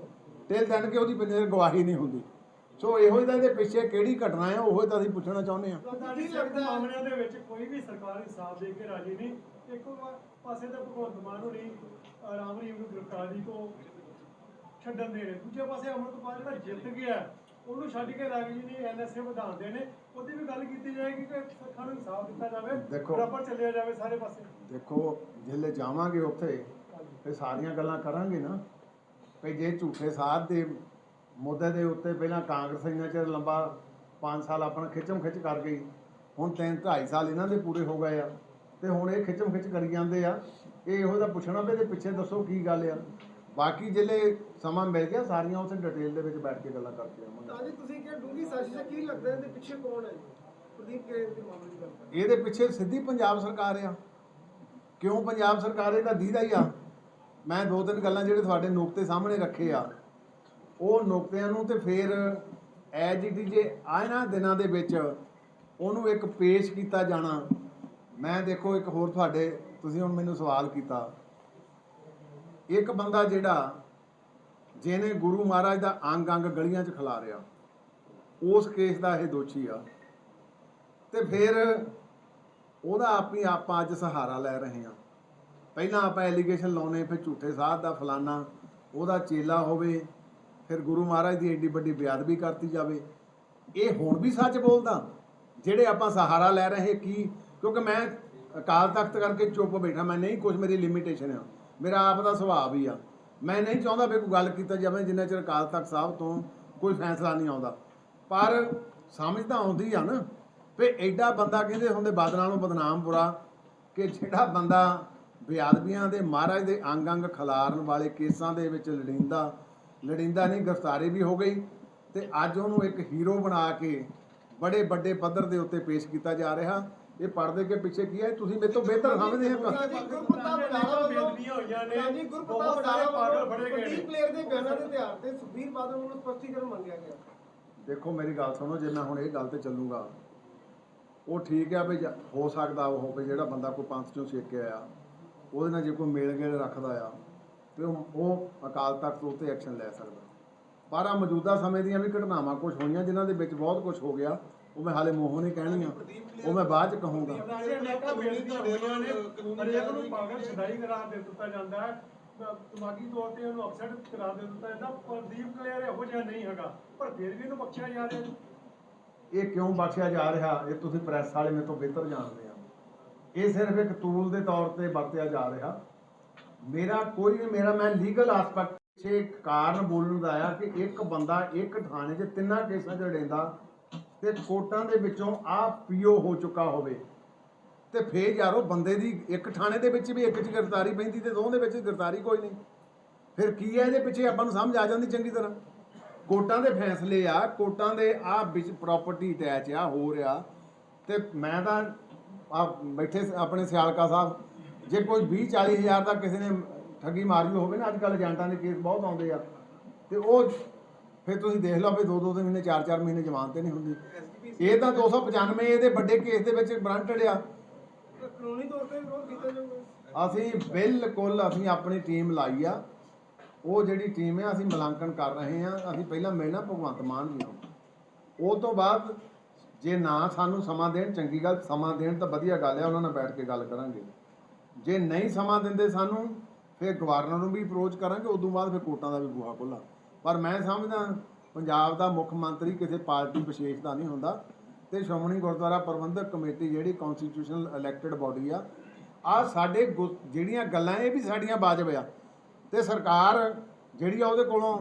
ਟਿਲ ਦੈਨ ਕਿ ਉਹਦੀ ਪਿੰਨੇ ਗਵਾਹੀ ਨਹੀਂ ਹੁੰਦੀ। ਸੋ ਇਹੋ ਹੀ ਤਾਂ ਇਹਦੇ ਪਿੱਛੇ ਕਿਹੜੀ ਘਟਨਾ ਆ ਉਹੋ ਹੀ ਤਾਂ ਅਸੀਂ ਪੁੱਛਣਾ ਚਾਹੁੰਦੇ ਆ।
ਕੀ ਲੱਗਦਾ? ਮਾਮਲਿਆਂ ਦੇ ਵਿੱਚ ਕੋਈ ਵੀ ਸਰਕਾਰ ਇਨਸਾਫ ਦੇ ਕੇ ਰਾਜੀ ਨਹੀਂ। ਇੱਕ ਪਾਸੇ ਤਾਂ ਭਗਵੰਤ ਮਾਨ ਹੋਣੀ ਰਾਮ ਰਹੀਮ ਨੂੰ ਗ੍ਰਿਫਤਾਰੀ ਤੋਂ ਛੱਡਣ ਦੇ ਨੇ ਦੂਜੇ ਪਾਸੇ ਅਮਰਤਪਾਲ ਜਿਹੜਾ ਜਿੱਤ ਗਿਆ ਉਹਨੂੰ ਛੱਡ ਕੇ ਰਾਜੀ ਜੀ ਨੇ ਐਨਐਸਏ ਵਧਾਉਂਦੇ ਨੇ। ਉਹਦੀ ਵੀ ਗੱਲ ਕੀਤੀ ਜਾਏਗੀ ਕਿ ਸਿੱਖਾਂ ਨੂੰ ਇਨਸਾਫ ਦਿੱਤਾ ਜਾਵੇ
ਦੇਖੋ।
ਬਰਾਬਰ ਚੱਲਿਆ ਜਾਵੇ ਸਾਰੇ ਪਾਸੇ
ਦੇਖੋ ਜਿੱਲੇ ਜਾਵਾਂਗੇ ਉੱਥੇ ਫਿਰ ਸਾਰੀਆਂ ਗੱਲਾਂ ਕਰਾਂਗੇ ਨਾ ਵੀ ਜੇ ਝੂਠੇ ਸਾਧ ਦੇ ਮੁੱਦੇ ਦੇ ਉੱਤੇ ਪਹਿਲਾਂ ਕਾਂਗਰਸ ਇੰਨਾ ਚਿਰ ਲੰਬਾ 5 ਸਾਲ ਆਪਣਾ ਖਿੱਚਮ ਖਿੱਚ ਕਰ ਗਈ ਹੁਣ 3 2.5 ਸਾਲ ਇਹਨਾਂ ਦੇ ਪੂਰੇ ਹੋ ਗਏ ਆ ਤੇ ਹੁਣ ਇਹ ਖਿੱਚਮ ਖਿੱਚ ਕਰੀ ਜਾਂਦੇ ਆ ਇਹ ਇਹੋ ਜਿਹਾ ਪੁੱਛਣਾ ਵੀ ਇਹਦੇ ਪਿੱਛੇ ਦੱਸੋ ਕੀ ਗੱਲ ਆ ਬਾਕੀ ਜਿੱਲੇ ਸਮਾਂ ਮਿਲ ਗਿਆ ਸਾਰੀਆਂ ਉਸੇ ਡਿਟੇਲ ਦੇ ਵਿੱਚ ਬੈਠ ਕੇ ਗੱਲਾਂ ਕਰਕੇ ਆਵਾਂਗੇ।
ਤਾਂ ਜੀ ਤੁਸੀਂ ਕਿਹਾ ਡੂੰਗੀ ਸਾਜ਼ਿਸ਼ ਹੈ ਕੀ ਲੱਗਦਾ ਇਹਦੇ ਪਿੱਛੇ ਕੌਣ ਹੈ ਜੀ? ਪ੍ਰਦੀਪ ਕੇ ਦੇ ਮਾਮਲੇ ਦੀ ਗੱਲ ਕਰ
ਇਹਦੇ ਪਿੱਛੇ ਸਿੱਧੀ ਪੰਜਾਬ ਸਰਕਾਰ ਆ। ਕਿਉਂ ਪੰਜਾਬ ਸਰਕਾਰ ਇਹਦਾ ਦੀਦਾ ਹੀ ਆ? ਮੈਂ ਦੋ ਤਿੰਨ ਗੱਲਾਂ ਜਿਹੜੇ ਤੁਹਾਡੇ ਨੁਕਤੇ ਸਾਹਮਣੇ ਰੱਖੇ ਆ ਉਹ ਨੁਕਤਿਆਂ ਨੂੰ ਤੇ ਫਿਰ ਐਜ ਇਟ ਜੇ ਆਇਨਾ ਦਿਨਾਂ ਦੇ ਵਿੱਚ ਉਹਨੂੰ ਇੱਕ ਪੇਸ਼ ਕੀਤਾ ਜਾਣਾ ਮੈਂ ਦੇਖੋ ਇੱਕ ਹੋਰ ਤੁਹਾਡੇ ਤੁਸੀਂ ਹੁਣ ਮੈਨੂੰ ਸਵਾਲ ਕੀਤਾ। ਇੱਕ ਬੰਦਾ ਜਿਹੜਾ ਜਿਹਨੇ ਗੁਰੂ ਮਹਾਰਾਜ ਦਾ ਅੰਗ ਅੰਗ ਗਲੀਆਂ 'ਚ ਖਿਲਾਰਿਆ ਉਸ ਕੇਸ ਦਾ ਇਹ ਦੋਸ਼ੀ ਆ। ਤੇ ਫਿਰ ਉਹਦਾ ਆਪੀ ਆਪਾਂ ਅੱਜ ਸਹਾਰਾ ਲੈ ਰਹੇ ਹਾਂ। ਪਹਿਲਾਂ ਆਪਾਂ ਐਲੀਗੇਸ਼ਨ ਲਾਉਨੇ ਫਿਰ ਝੂਠੇ ਸਾਧ ਦਾ ਫਲਾਨਾ, ਉਹਦਾ ਚੇਲਾ ਹੋਵੇ, ਫਿਰ ਗੁਰੂ ਮਹਾਰਾਜ ਦੀ ਏਡੀ ਵੱਡੀ ਬੇਅਦਬੀ ਕਰਤੀ ਜਾਵੇ। ਇਹ ਹੁਣ ਵੀ ਸੱਚ ਬੋਲਦਾ, ਜਿਹੜੇ ਆਪਾਂ ਸਹਾਰਾ ਲੈ ਰਹੇ ਕੀ, ਕਿਉਂਕਿ ਮੈਂ ਅਕਾਲ ਤਖਤ ਕਰਕੇ ਚੁੱਪ ਬੈਠਾ, ਮੈਂ ਨਹੀਂ ਕੁਝ ਮੇਰੀ ਲਿਮਿਟੇਸ਼ਨ ਆ। ਮੇਰਾ ਆਪ ਦਾ ਸੁਭਾਅ ਵੀ ਆ। ਮੈਂ ਨਹੀਂ ਚਾਹੁੰਦਾ ਵੀ ਕੋਈ ਗੱਲ ਕੀਤਾ ਜਾਵੇ ਜਿੰਨਾ ਚਿਰ ਅਕਾਲ ਤਖਤ ਸਾਹਿਬ ਤੋਂ ਕੋਈ ਫੈਸਲਾ ਨਹੀਂ ਆਉਂਦਾ। ਪਰ ਸਮਝ ਤਾਂ ਆਉਂਦੀ ਆ ਨਾ ਵੀ ਐਡਾ ਬੰਦਾ ਕਹਿੰਦੇ ਹੁੰਦੇ ਬਾਦਲਾਂ ਨੂੰ ਬਦਨਾਮ ਬੁਰਾ ਕਿ ਜਿਹੜਾ ਬੰਦਾ ਬੇਅਦਬੀਆਂ ਦੇ ਮਹਾਰਾਜ ਦੇ ਅੰਗ ਅੰਗ ਖਿਲਾਰਨ ਵਾਲੇ ਕੇਸਾਂ ਦੇ ਵਿੱਚ ਲੜਿੰਦਾ ਲੜਿੰਦਾ ਨਹੀਂ, ਗ੍ਰਿਫਤਾਰੀ ਵੀ ਹੋ ਗਈ ਤੇ ਅੱਜ ਉਹਨੂੰ ਇੱਕ ਹੀਰੋ ਬਣਾ ਕੇ ਬੜੇ ਵੱਡੇ ਪੱਧਰ ਦੇ ਉੱਤੇ ਪੇਸ਼ ਕੀਤਾ ਜਾ ਰਿਹਾ। ਇਹ ਪਰਦੇ ਕੇ ਪਿੱਛੇ ਕੀ ਹੈ ਤੁਸੀਂ ਮੇਰੇ ਤੋਂ ਬਿਹਤਰ ਸਮਝਦੇ
ਜੀ
ਹੋ
ਗੁਰਪ੍ਰਤਾਪ ਬਡਾਲਾ ਵੱਲੋਂ
ਬੇਅਦਬੀਆਂ ਹੋਈਆਂ ਨੇ।
ਹਾਂਜੀ ਗੁਰਪ੍ਰਤਾਪ ਬਡਾਲਾ ਵੱਲੋਂ
ਫੜੇ ਗਏ ਨੇ।
ਪਲੇਅਰ ਦੇ ਬਿਆਨਾਂ ਦੇ ਆਧਾਰ ਤੇ ਸੁਖਬੀਰ ਬਾਦਲ ਵੱਲੋਂ ਸਪਸ਼ਟੀਕਰਨ ਮੰਗਿਆ ਗਿਆ।
ਦੇਖੋ ਮੇਰੀ ਗੱਲ ਸੁਣੋ ਜੇ ਮੈਂ ਹੁਣ ਇਹ ਗੱਲ ਤੇ ਚੱਲੂਗਾ ਉਹ ਠੀਕ ਆ ਵੀ ਹੋ ਸਕਦਾ ਉਹ ਵੀ ਜਿਹੜਾ ਬੰਦਾ ਕੋਈ ਪੰਥ ਚੋਂ ਸਿੱਖ ਕੇ ਆਇਆ ਉਹਦੇ ਨਾਲ ਜੇ ਕੋਈ ਮੇਲ ਗੇਲ ਰੱਖਦਾ ਆ ਤੇ ਉਹ ਉਹ ਅਕਾਲ ਤਖਤ ਉੱਤੇ ਐਕਸ਼ਨ ਲੈ ਸਕਦਾ। ਪਰ ਆ ਮੌਜੂਦਾ ਸਮੇਂ ਦੀਆਂ ਵੀ ਘਟਨਾਵਾਂ ਕੁਝ ਹੋਈਆਂ ਜਿਨ੍ਹਾਂ ਦੇ ਵਿੱਚ ਬਹੁਤ ਕੁਝ ਹੋ ਗਿਆ। ਉਹ ਮੈਂ ਹਾਲੇ ਮੂੰਹੋਂ ਨਹੀਂ ਕਹਿਣੀਆਂ ਉਹ ਮੈਂ ਬਾਅਦ ਚ ਕਹੂੰਗਾ।
ਸਾਡੇ ਇਲਾਕਾ ਬੇਅਦਬੀਆਂ ਹੋਈਆਂ ਨੇ ਹਰੇਕ ਨੂੰ ਪਾਗਲ ਛਦਾਈ ਕਰਾਰ ਦੇ ਦਿੱਤਾ ਜਾਂਦਾ ਹੈ। ਅਹ ਦਿਮਾਗੀ ਤੌਰ ਤੇ ਉਹਨੂੰ ਅਪਸੈਟ ਕਰਾ ਦੇ ਦਿੱਤਾ ਜਾਂਦਾ। ਪ੍ਰਦੀਪ ਕਲੇਰ ਇਹੋ ਜਿਹਾ ਨਹੀਂ ਹੈਗਾ। ਪਰ ਫਿਰ ਵੀ ਇਹਨੂੰ ਬਖਸ਼ਿਆ ਜਾ ਰਿਹਾ ਜੀ।
ਇਹ ਕਿਉਂ ਬਖਸ਼ਿਆ ਜਾ ਰਿਹਾ? ਇਹ ਤੁਸੀਂ ਪ੍ਰੈਸ ਵਾਲੇ ਮੇਰੇ ਤੋਂ ਬਿਹਤਰ ਜਾਣਦੇ ਆ। ਇਹ ਸਿਰਫ ਇੱਕ ਟੂਲ ਦੇ ਤੌਰ ਤੇ ਵਰਤਿਆ ਜਾ ਰਿਹਾ। ਮੇਰਾ ਕੋਈ ਵੀ ਮੇਰਾ ਮੈਂ ਲੀਗਲ ਐਸਪੈਕਟ ਪਿੱਛੇ ਕਾਰਨ ਬੋਲਣ ਦਾ ਆ ਕਿ ਇੱਕ ਬੰਦਾ ਇੱਕ ਥਾਣੇ 'ਚ ਤਿੰਨਾਂ ਕੇਸਾਂ 'ਚ ਲੜੇਂਦਾ। ਤੇ ਕੋਟਾਂ ਦੇ ਵਿੱਚੋਂ ਆ ਪੀਓ ਹੋ ਚੁੱਕਾ ਹੋਵੇ। ਤੇ ਫੇਰ ਯਾਰੋ ਬੰਦੇ ਦੀ ਇੱਕ ਥਾਣੇ ਦੇ ਵਿੱਚ ਵੀ ਇੱਕ 'ਚ ਗ੍ਰਿਫਤਾਰੀ ਪੈਂਦੀ ਤੇ ਦੋ ਦੇ ਵਿੱਚ ਗ੍ਰਿਫਤਾਰੀ ਕੋਈ ਨਹੀਂ। ਫਿਰ ਕੀ ਹੈ ਇਹਦੇ ਪਿੱਛੇ ਆਪਾਂ ਨੂੰ ਸਮਝ ਆ ਜਾਂਦੀ ਚੰਗੀ ਤਰ੍ਹਾਂ। ਕੋਰਟਾਂ ਦੇ ਫੈਸਲੇ ਆ, ਕੋਰਟਾਂ ਦੇ ਆ ਵਿੱਚ ਪ੍ਰਾਪਰਟੀ ਅਟੈਚ ਆ ਹੋ ਰਿਹਾ ਤੇ ਮੈਂ ਤਾਂ ਆ ਬੈਠੇ ਆਪਣੇ ਸਿਆਲਕਾ ਸਾਹਿਬ, ਜੇ ਕੋਈ 20 40 ਹਜ਼ਾਰ ਦਾ ਕਿਸੇ ਨੇ ਠੱਗੀ ਮਾਰੀ ਹੋਵੇ ਨਾ, ਅੱਜ ਕੱਲ ਏਜੰਟਾਂ ਦੇ ਕੇਸ ਬਹੁਤ ਆਉਂਦੇ ਆ। ਤੇ ਉਹ ਫਿਰ ਤੁਸੀਂ ਦੇਖ ਲਓ ਵੀ ਦੋ ਦੋ ਤਿੰਨ ਮਹੀਨੇ ਚਾਰ ਚਾਰ ਮਹੀਨੇ ਜ਼ਮਾਨਤ ਤੇ ਨਹੀਂ ਹੁੰਦੀ। ਇਹ ਤਾਂ 295 ਇਹਦੇ ਵੱਡੇ ਕੇਸ ਦੇ ਵਿੱਚ ਗਰੰਟਡ ਆ
ਕਾਨੂੰਨੀ ਤੌਰ ਤੇ ਵਿਰੋਧ ਕੀਤਾ ਜਾਊਗਾ।
ਅਸੀਂ ਬਿਲਕੁਲ ਅਸੀਂ ਆਪਣੀ ਟੀਮ ਲਾਈ ਆ। ਉਹ ਜਿਹੜੀ ਟੀਮ ਹੈ ਅਸੀਂ ਮੁਲਾਂਕਣ ਕਰ ਰਹੇ ਹਾਂ ਅਸੀਂ ਪਹਿਲਾਂ ਮਿਲਣਾ ਭਗਵੰਤ ਮਾਨ ਜੀ ਨੂੰ। ਉਹ ਤੋਂ ਬਾਅਦ ਜੇ ਨਾ ਸਾਨੂੰ ਸਮਾਂ ਦੇਣ ਚੰਗੀ ਗੱਲ ਸਮਾਂ ਦੇਣ ਤਾਂ ਵਧੀਆ ਗੱਲ ਹੈ ਉਹਨਾਂ ਨਾਲ ਬੈਠ ਕੇ ਗੱਲ ਕਰਾਂਗੇ। ਜੇ ਨਹੀਂ ਸਮਾਂ ਦਿੰਦੇ ਸਾਨੂੰ ਫਿਰ ਗਵਰਨਰ ਨੂੰ ਵੀ ਅਪਰੋਚ ਕਰਾਂਗੇ ਉਦੋਂ ਬਾਅਦ ਫਿਰ ਕੋਰਟਾਂ ਦਾ ਵੀ ਬੂਹਾ ਖੁੱਲਾ ਪਰ ਮੈਂ ਸਮਝਦਾ ਪੰਜਾਬ ਦਾ ਮੁੱਖ ਮੰਤਰੀ ਕਿਸੇ ਪਾਰਟੀ ਵਿਸ਼ੇਸ਼ ਦਾ ਨਹੀਂ ਹੁੰਦਾ ਤੇ ਸ਼੍ਰੋਮਣੀ ਗੁਰਦੁਆਰਾ ਪ੍ਰਬੰਧਕ ਕਮੇਟੀ ਜਿਹੜੀ ਕਨਸਟੀਟਿਊਸ਼ਨਲ ਇਲੈਕਟਡ ਬਾਡੀ ਆ ਆ ਸਾਡੇ ਗੁ- ਜਿਹੜੀਆਂ ਗੱਲਾਂ ਇਹ ਵੀ ਸਾਡੀਆਂ ਵਾਜਬ ਆ। ਤੇ ਸਰਕਾਰ ਜਿਹੜੀ ਆ ਉਹਦੇ ਕੋਲੋਂ,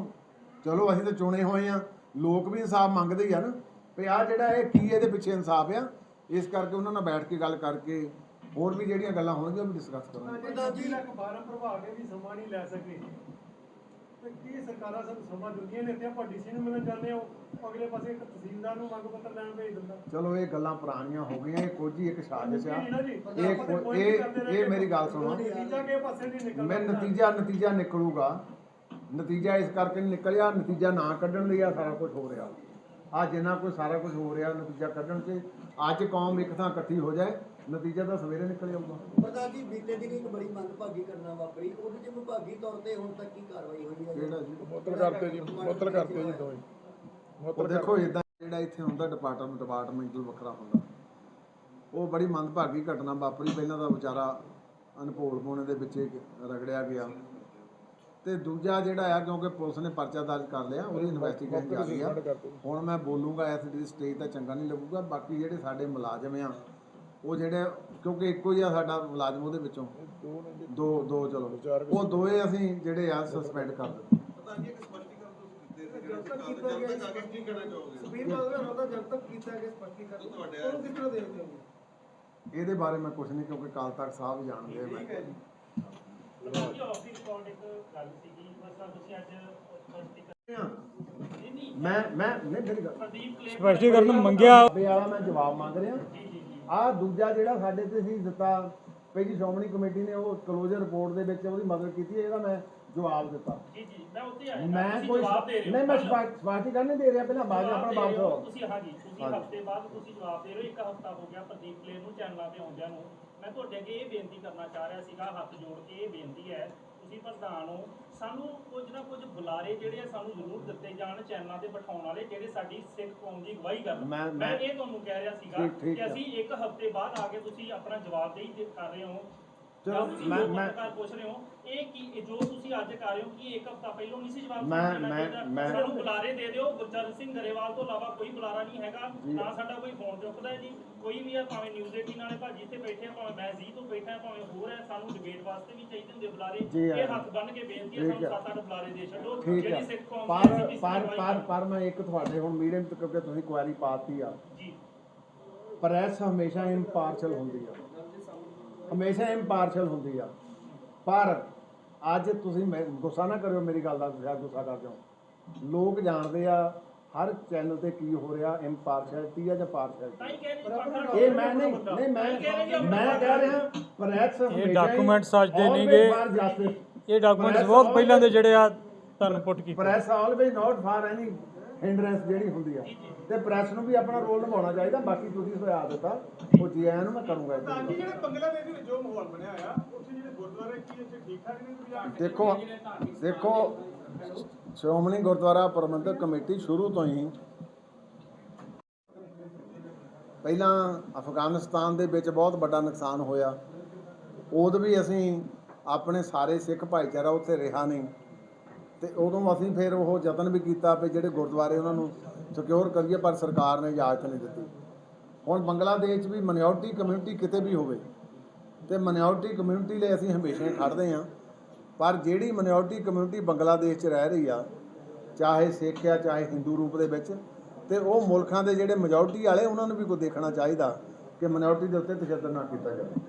ਚਲੋ ਅਸੀਂ ਤਾਂ ਚੁਣੇ ਹੋਏ ਆ, ਲੋਕ ਵੀ ਇਨਸਾਫ ਮੰਗਦੇ ਹੀ ਆ ਨਾ, ਵੀ ਆ ਜਿਹੜਾ ਇਹ ਕੀ ਇਹਦੇ ਪਿੱਛੇ ਇਨਸਾਫ ਆ, ਇਸ ਕਰਕੇ ਉਹਨਾਂ ਨਾਲ ਬੈਠ ਕੇ ਗੱਲ ਕਰਕੇ ਹੋਰ ਵੀ ਜਿਹੜੀਆਂ ਗੱਲਾਂ ਹੋਣਗੀਆਂ, ਉਹ ਵੀ ਡਿਸਕਸ ਕਰਾਂਗੇ।
ਪੰਜ ਲੱਖ ਫਾਰਮ ਭਰਵਾ ਕੇ ਵੀ ਸਮਾਂ ਨਹੀਂ ਲੈ ਸਕੇ। ਤੇ ਕੀ ਸਰਕਾਰਾਂ ਸਾਨੂੰ ਸਮਾਂ ਦਿੰਦੀਆਂ ਨੇ ਤੇ ਆਪਾਂ ਡੀਸੀ ਨੂੰ ਮਿਲਣ ਜਾਂਦੇ ਹੋ ਅਗਲੇ ਪਾਸੇ ਇੱਕ ਤਹਿਸੀਲਦਾਰ ਨੂੰ ਮੰਗ ਪੱਤਰ ਲੈਣ ਭੇਜ ਦਿੰਦਾ।
ਚਲੋ ਇਹ ਗੱਲਾਂ ਪੁਰਾਣੀਆਂ ਹੋ ਗਈਆਂ ਇਹ ਕੁਝ ਇੱਕ ਸਾਜ਼ਿਸ਼ ਆ। ਇਹ ਕੋ- ਇਹ ਇਹ ਮੇਰੀ ਗੱਲ ਸੁਣੋ।
ਨਤੀਜਾ ਕਿਸੇ ਪਾਸੇ ਨਹੀਂ ਨਿਕਲਦਾ।
ਮੈਂ ਨਤੀਜਾ ਨਤੀਜਾ ਨਿਕਲੂਗਾ। ਨਤੀਜਾ ਇਸ ਕਰਕੇ ਨਹੀਂ ਨਿਕਲਿਆ ਨਤੀਜਾ ਨਾ ਕੱਢਣ ਲਈ ਆ ਸਾਰਾ ਕੁਝ ਹੋ ਰਿਹਾ। ਆ ਜਿੰਨਾ ਕੋਈ ਸਾਰਾ ਕੁਝ ਹੋ ਰਿਹਾ ਨਤੀਜਾ ਕੱਢਣ 'ਚ ਅੱਜ ਕੌਮ ਇੱਕ ਥਾਂ ਇਕੱਠੀ ਹੋ ਜਾਏ ਨਤੀਜਾ ਤਾਂ ਸਵੇਰੇ ਨਿਕਲ ਜਾਊਗਾ
ਪ੍ਰਧਾਨ ਜੀ ਬੀਤੇ ਦਿਨ ਇੱਕ ਬੜੀ ਮੰਦਭਾਗੀ ਘਟਨਾ ਵਾਪਰੀ। ਉਹਦੇ ਚ ਵਿਭਾਗੀ ਤੌਰ ਤੇ ਹੁਣ ਤੱਕ ਕੀ ਕਾਰਵਾਈ ਹੋਈ ਹੈ?
ਕਿਹੜਾ ਜੀ?
ਮੁੱਤਲ ਕਰਤੇ ਜੀ ਮੁੱਤਲ ਕਰਤੇ ਜੀ ਦੋਵੇਂ।
ਉਹ ਦੇਖੋ ਇਦਾਂ ਜਿਹੜਾ ਇੱਥੇ ਹੁੰਦਾ ਡਿਪਾਰਟਮੈਂਟ ਡਿਪਾਰਟਮੈਂਟਲ ਵੱਖਰਾ ਹੁੰਦਾ। ਉਹ ਬੜੀ ਮੰਦਭਾਗੀ ਘਟਨਾ ਵਾਪਰੀ। ਪਹਿਲਾਂ ਦਾ ਵਿਚਾਰਾ ਅਨਪੋਲ ਪੋਣੇ ਦੇ ਵਿੱਚ ਰਗੜਿਆ ਗਿਆ। ਤੇ ਦੂਜਾ ਜਿਹੜਾ ਆ ਕਿਉਂਕਿ ਪੁਲਿਸ ਨੇ ਪਰਚਾ ਦਰਜ ਕਰ ਲਿਆ ਉਹਦੀ ਇਨਵੈਸਟੀਗੇਸ਼ਨ ਜਾਰੀ ਆ। ਹੁਣ ਮੈਂ ਬੋਲੂੰਗਾ ਇਸ ਦੀ ਸਟੇਜ ਤਾਂ ਚੰਗਾ ਨਹੀਂ ਲੱਗੂਗਾ। ਬਾਕੀ ਜਿਹੜੇ ਸਾਡੇ ਮੁਲਾਜ਼ਮ ਆ ਉਹ ਜਿਹੜੇ ਕਿਉਂਕਿ ਇੱਕੋ ਹੀ ਆ ਸਾਡਾ ਮੁਲਾਜ਼ਮ ਉਹਦੇ ਵਿੱਚੋਂ। ਦੋ ਦੋ ਚਲੋ। ਉਹ ਦੋਏ ਅਸੀਂ ਜਿਹੜੇ ਆ ਸਸਪੈਂਡ ਕਰ ਦਿੱਤੇ।
ਦੇ
ਕੀਤਾ ਗਿਆ ਸਪਸ਼ਟੀਕਰਨ। ਉਹਨੂੰ ਕਿਸ ਤਰ੍ਹਾਂ ਦੇਖਦੇ ਹੋ?
ਇਹਦੇ ਬਾਰੇ ਮੈਂ ਕੁਝ ਨਹੀਂ ਕਿਉਂਕਿ ਕਾਲ ਤੱਕ ਸਾਹਿਬ ਜਾਣਦੇ ਆ ਮੈਂ।
ਜੀ। ਆਫ ਦੀ ਰਿਕਾਰਡ ਇੱਕ ਗੱਲ ਸੀਗੀ ਮਸਲਾ ਤੁਸੀਂ ਅੱਜ ਸਪਸ਼ਟੀਕਰਨ ਨਹੀਂ ਨਹੀਂ
ਮੈਂ ਮੈਂ ਨਹੀਂ ਮੇਰੀ ਗੱਲ
ਸਪਸ਼ਟੀਕਰਨ ਮੰਗਿਆ।
ਬੇ ਵਾਲਾ ਮੈਂ ਜਵਾਬ ਮੰਗ ਰਿਹਾ। ਆ ਦੂਜਾ ਜਿਹੜਾ ਸਾਡੇ ਤੇ ਸੀ ਦਿੱਤਾ ਪਹਿਲੀ ਸ਼੍ਰੋਮਣੀ ਕਮੇਟੀ ਨੇ ਉਹ ਕਲੋਜ਼ਰ ਰਿਪੋਰਟ ਦੇ ਵਿੱਚ ਉਹਦੀ ਮਦਦ ਕੀਤੀ ਹੈ ਇਹਦਾ ਮੈਂ ਜਵਾਬ ਦਿੱਤਾ।
ਜੀ ਜੀ ਮੈਂ ਉੱਤੇ ਆਇਆ।
ਮੈਂ
ਤੁਸੀਂ
ਕੋਈ
ਜਵਾਬ ਦੇ ਰਹੇ ਹੋ
ਨਹੀਂ ਮੈਂ
ਕੱਲ੍ਹ।
ਸਪਸ਼ਟੀਕਰਨ ਨਹੀਂ ਦੇ ਰਿਹਾ ਪਹਿਲਾਂ ਬਾਅਦ ਆਪਣਾ ਬਾਤ
ਹੋ,
ਕਰੋ
ਤੁਸੀਂ ਹਾਂਜੀ ਤੁਸੀਂ
ਹਾਂਜੀ।
ਹਫ਼ਤੇ ਬਾਅਦ ਤੁਸੀਂ ਜਵਾਬ ਦੇ ਰਹੇ ਹੋ। ਇੱਕ ਹਫਤਾ ਹੋ ਗਿਆ ਪ੍ਰਦੀਪ ਕਲੇਰ ਨੂੰ ਚੈਨਲਾਂ ਤੇ ਆਉਂਦਿਆਂ ਨੂੰ। ਮੈਂ ਤੁਹਾਡੇ ਅੱਗੇ ਇਹ ਬੇਨਤੀ ਕਰਨਾ ਚਾਹ ਰਿਹਾ ਸੀਗਾ ਹੱਥ ਜੋੜ ਕੇ ਇਹ ਬੇਨਤੀ ਹੈ ਤੁਸੀਂ ਪ੍ਰਧਾਨ ਹੋ ਸਾਨੂੰ ਕੁਝ ਨਾ ਕੁਝ ਬੁਲਾਰੇ ਜਿਹੜੇ ਆ ਸਾਨੂੰ ਜ਼ਰੂਰ ਦਿੱਤੇ ਜਾਣ ਚੈਨਲਾਂ ਤੇ ਬਿਠਾਉਣ ਵਾਲੇ ਜਿਹੜੇ ਸਾਡੀ ਸਿੱਖ ਕੌਮ ਦੀ ਅਗਵਾਈ ਕਰਨ
ਮੈਂ-
ਇਹ ਤੁਹਾਨੂੰ ਕਹਿ ਰਿਹਾ ਸੀਗਾ ਕਿ। ਅਸੀਂ ਇੱਕ ਹਫ਼ਤੇ ਬਾਅਦ ਆ ਕੇ ਤੁਸੀਂ ਆਪਣਾ ਜਵਾਬ ਦੇਈ ਕਰ ਰਹੇ ਹੋ
ਚਲੋ, ਮੈਂ- ਮੈਂ-
ਪੁੱਛ ਰਹੇ ਹੋ। ਇਹ ਕੀ ਜੋ ਤੁਸੀਂ ਅੱਜ ਕਰ ਰਹੇ ਹੋ ਕੀ ਇੱਕ ਹਫਤਾ ਪਹਿਲਾਂ ਨਹੀਂ ਸੀ ਜਵਾਬ
ਮੈਂ- ਮੈਂ-? ਮੈਂ-
ਸਾਨੂੰ ਬੁਲਾਰੇ ਦੇ ਦਿਓ। ਗੁਰਚਰਨ ਸਿੰਘ ਗਰੇਵਾਲ ਤੋਂ ਇਲਾਵਾ ਕੋਈ ਬੁਲਾਰਾ ਨਹੀਂ ਹੈਗਾ ਨਾ ਸਾਡਾ ਕੋਈ ਫੋਨ ਚੁੱਕਦਾ ਹੈ ਜੀ। ਕੋਈ ਵੀ ਆ ਭਾਵੇਂ ਨਿਊਜ਼ 18 ਵਾਲੇ ਭਾਜੀ ਇੱਥੇ ਬੈਠੇ ਆ ਭਾਵੇਂ ਮੈਂ ਜੀ ਤੋਂ ਬੈਠਾ ਭਾਵੇਂ ਹੋਰ ਹੈ ਸਾਨੂੰ ਡਿਬੇਟ ਵਾਸਤੇ ਵੀ ਚਾਹੀਦੇ ਹੁੰਦੇ ਬੁਲਾਰੇ। ਇਹ। ਹੱਥ ਬੰਨ ਕੇ ਬੇਨਤੀ ਹੈ ਸਾਨੂੰ। ਸੱਤ ਅੱਠ ਬੁਲਾਰੇ ਦੇ ਛੱਡੋ। ਜਿਹੜੀ ਸਿੱਖ ਕੌਮ
ਪਰ ਪਰ ਪਰ ਪਰ ਮੈਂ ਇੱਕ ਤੁਹਾਡੇ ਹੁਣ ਮੀਡੀਅਮ ਤੇ ਕਿਉਂਕਿ ਤੁਸੀਂ ਕੁਐਰੀ ਪਾਤੀ ਆ।
ਜੀ।
ਪ੍ਰੈਸ ਹਮੇਸ਼ਾ ਇੰਪਾਰਸ਼ਲ ਹੁੰਦੀ ਆ। ਹਮੇਸ਼ਾ ਇੰਪਾਰਸ਼ਲ ਹੁੰਦੀ ਆ। ਪਰ ਅੱਜ ਤੁਸੀਂ ਮੈਂ- ਗੁੱਸਾ ਨਾ ਕਰਿਓ ਮੇਰੀ ਗੱਲ ਦਾ ਤੁਸੀਂ ਗੁੱਸਾ ਕਰਦੇ ਹੋ ਲੋਕ ਜਾਣਦੇ ਆ ਹਰ ਚੈਨਲ ਤੇ ਕੀ ਹੋ ਰਿਹਾ ਇੰਪਾਰਸ਼ੈਲਿਟੀ ਆ ਜਾਂ ਪਾਰਸ਼ੈਲਿਟੀ
ਹੀ ਕਹਿ ਰਹੇ
ਇਹ ਮੈਂ ਨਹੀਂ ਨਹੀਂ ਮੈਂ ਮੈਂ ਕਹਿ ਰਿਹਾ ਪ੍ਰੈਸ ਹਮੇਸ਼ਾ ਹੀ
documents ਅੱਜ ਦੇ
always
ਨਹੀਂਗੇ।
for justice.
ਇਹ ਡਾਕੂਮੈਂਟਸ
Press
ਬਹੁਤ ਪਹਿਲਾਂ ਦੇ ਜਿਹੜੇ ਆ ਤੁਹਾਨੂੰ ਪੁੱਟ ਕੀਤੇ।
Press always not for any hindrance ਜਿਹੜੀ ਹੁੰਦੀ ਆ। ਤੇ ਪ੍ਰੈਸ ਨੂੰ ਵੀ ਆਪਣਾ ਰੋਲ ਨਿਭਾਉਣਾ ਚਾਹੀਦਾ ਬਾਕੀ ਤੁਸੀਂ ਸੁਝਾਅ ਦਿੱਤਾ ਉਹ ਜੀ ਆਇਆਂ ਨੂੰ ਮੈਂ ਕਰੂੰਗਾ
ਤਾਂ
ਚੀਜ਼।
ਜਿਹੜੇ ਬੰਗਲਾਦੇਸ਼ ਦੇ ਵਿੱਚ ਜੋ ਮਾਹੌਲ ਬਣਿਆ ਆ ਉੱਥੇ ਜਿਹੜੇ ਗੁਰਦੁਆਰੇ ਕੀ ਇੱਥੇ ਠੀਕ ਠਾਕ ਨੇ ਤੁਸੀਂ ਜਾ ਕੇ
ਦੇਖੋ ਦੇਖੋ ਸ਼੍ਰੋਮਣੀ ਗੁਰਦੁਆਰਾ ਪ੍ਰਬੰਧਕ ਕਮੇਟੀ ਸ਼ੁਰੂ ਤੋਂ ਹੀ ਪਹਿਲਾਂ ਅਫਗਾਨਿਸਤਾਨ ਦੇ ਵਿੱਚ ਬਹੁਤ ਵੱਡਾ ਨੁਕਸਾਨ ਹੋਇਆ। ਉਦੋਂ ਵੀ ਅਸੀਂ ਆਪਣੇ ਸਾਰੇ ਸਿੱਖ ਭਾਈਚਾਰਾ ਉੱਥੇ ਰਿਹਾ ਨਹੀਂ। ਤੇ ਉਦੋਂ ਅਸੀਂ ਫਿਰ ਉਹ ਯਤਨ ਵੀ ਕੀਤਾ ਵੀ ਜਿਹੜੇ ਗੁਰਦੁਆਰੇ ਉਹਨਾਂ ਨੂੰ ਸਿਕਿਉਰ ਕਰੀਏ, ਪਰ ਸਰਕਾਰ ਨੇ ਇਜਾਜ਼ਤ ਨਹੀਂ ਦਿੱਤੀ। ਹੁਣ ਬੰਗਲਾਦੇਸ਼ ਵੀ ਮਿਨੋਰਟੀ ਕਮਿਊਨਿਟੀ ਕਿਤੇ ਵੀ ਹੋਵੇ, ਤੇ ਮਿਨੋਰਟੀ ਕਮਿਊਨਿਟੀ ਲਈ ਅਸੀਂ ਹਮੇਸ਼ਾ ਹੀ ਖੜਦੇ ਹਾਂ। ਪਰ ਜਿਹੜੀ ਮਿਨੋਰਟੀ ਕਮਿਊਨਿਟੀ ਬੰਗਲਾਦੇਸ਼ 'ਚ ਰਹਿ ਰਹੀ ਆ, ਚਾਹੇ ਸਿੱਖ ਆ, ਚਾਹੇ ਹਿੰਦੂ ਰੂਪ ਦੇ ਵਿੱਚ, ਤੇ ਉਹ ਮੁਲਕਾਂ ਦੇ ਜਿਹੜੇ ਮੈਜੋਰਟੀ ਵਾਲੇ, ਉਹਨਾਂ ਨੂੰ ਵੀ ਕੋਈ ਦੇਖਣਾ ਚਾਹੀਦਾ ਕਿ ਮਿਨੋਰਟੀ ਦੇ ਉੱਤੇ ਤਸ਼ੱਦਦ ਨਾ ਕੀਤਾ ਜਾਵੇ।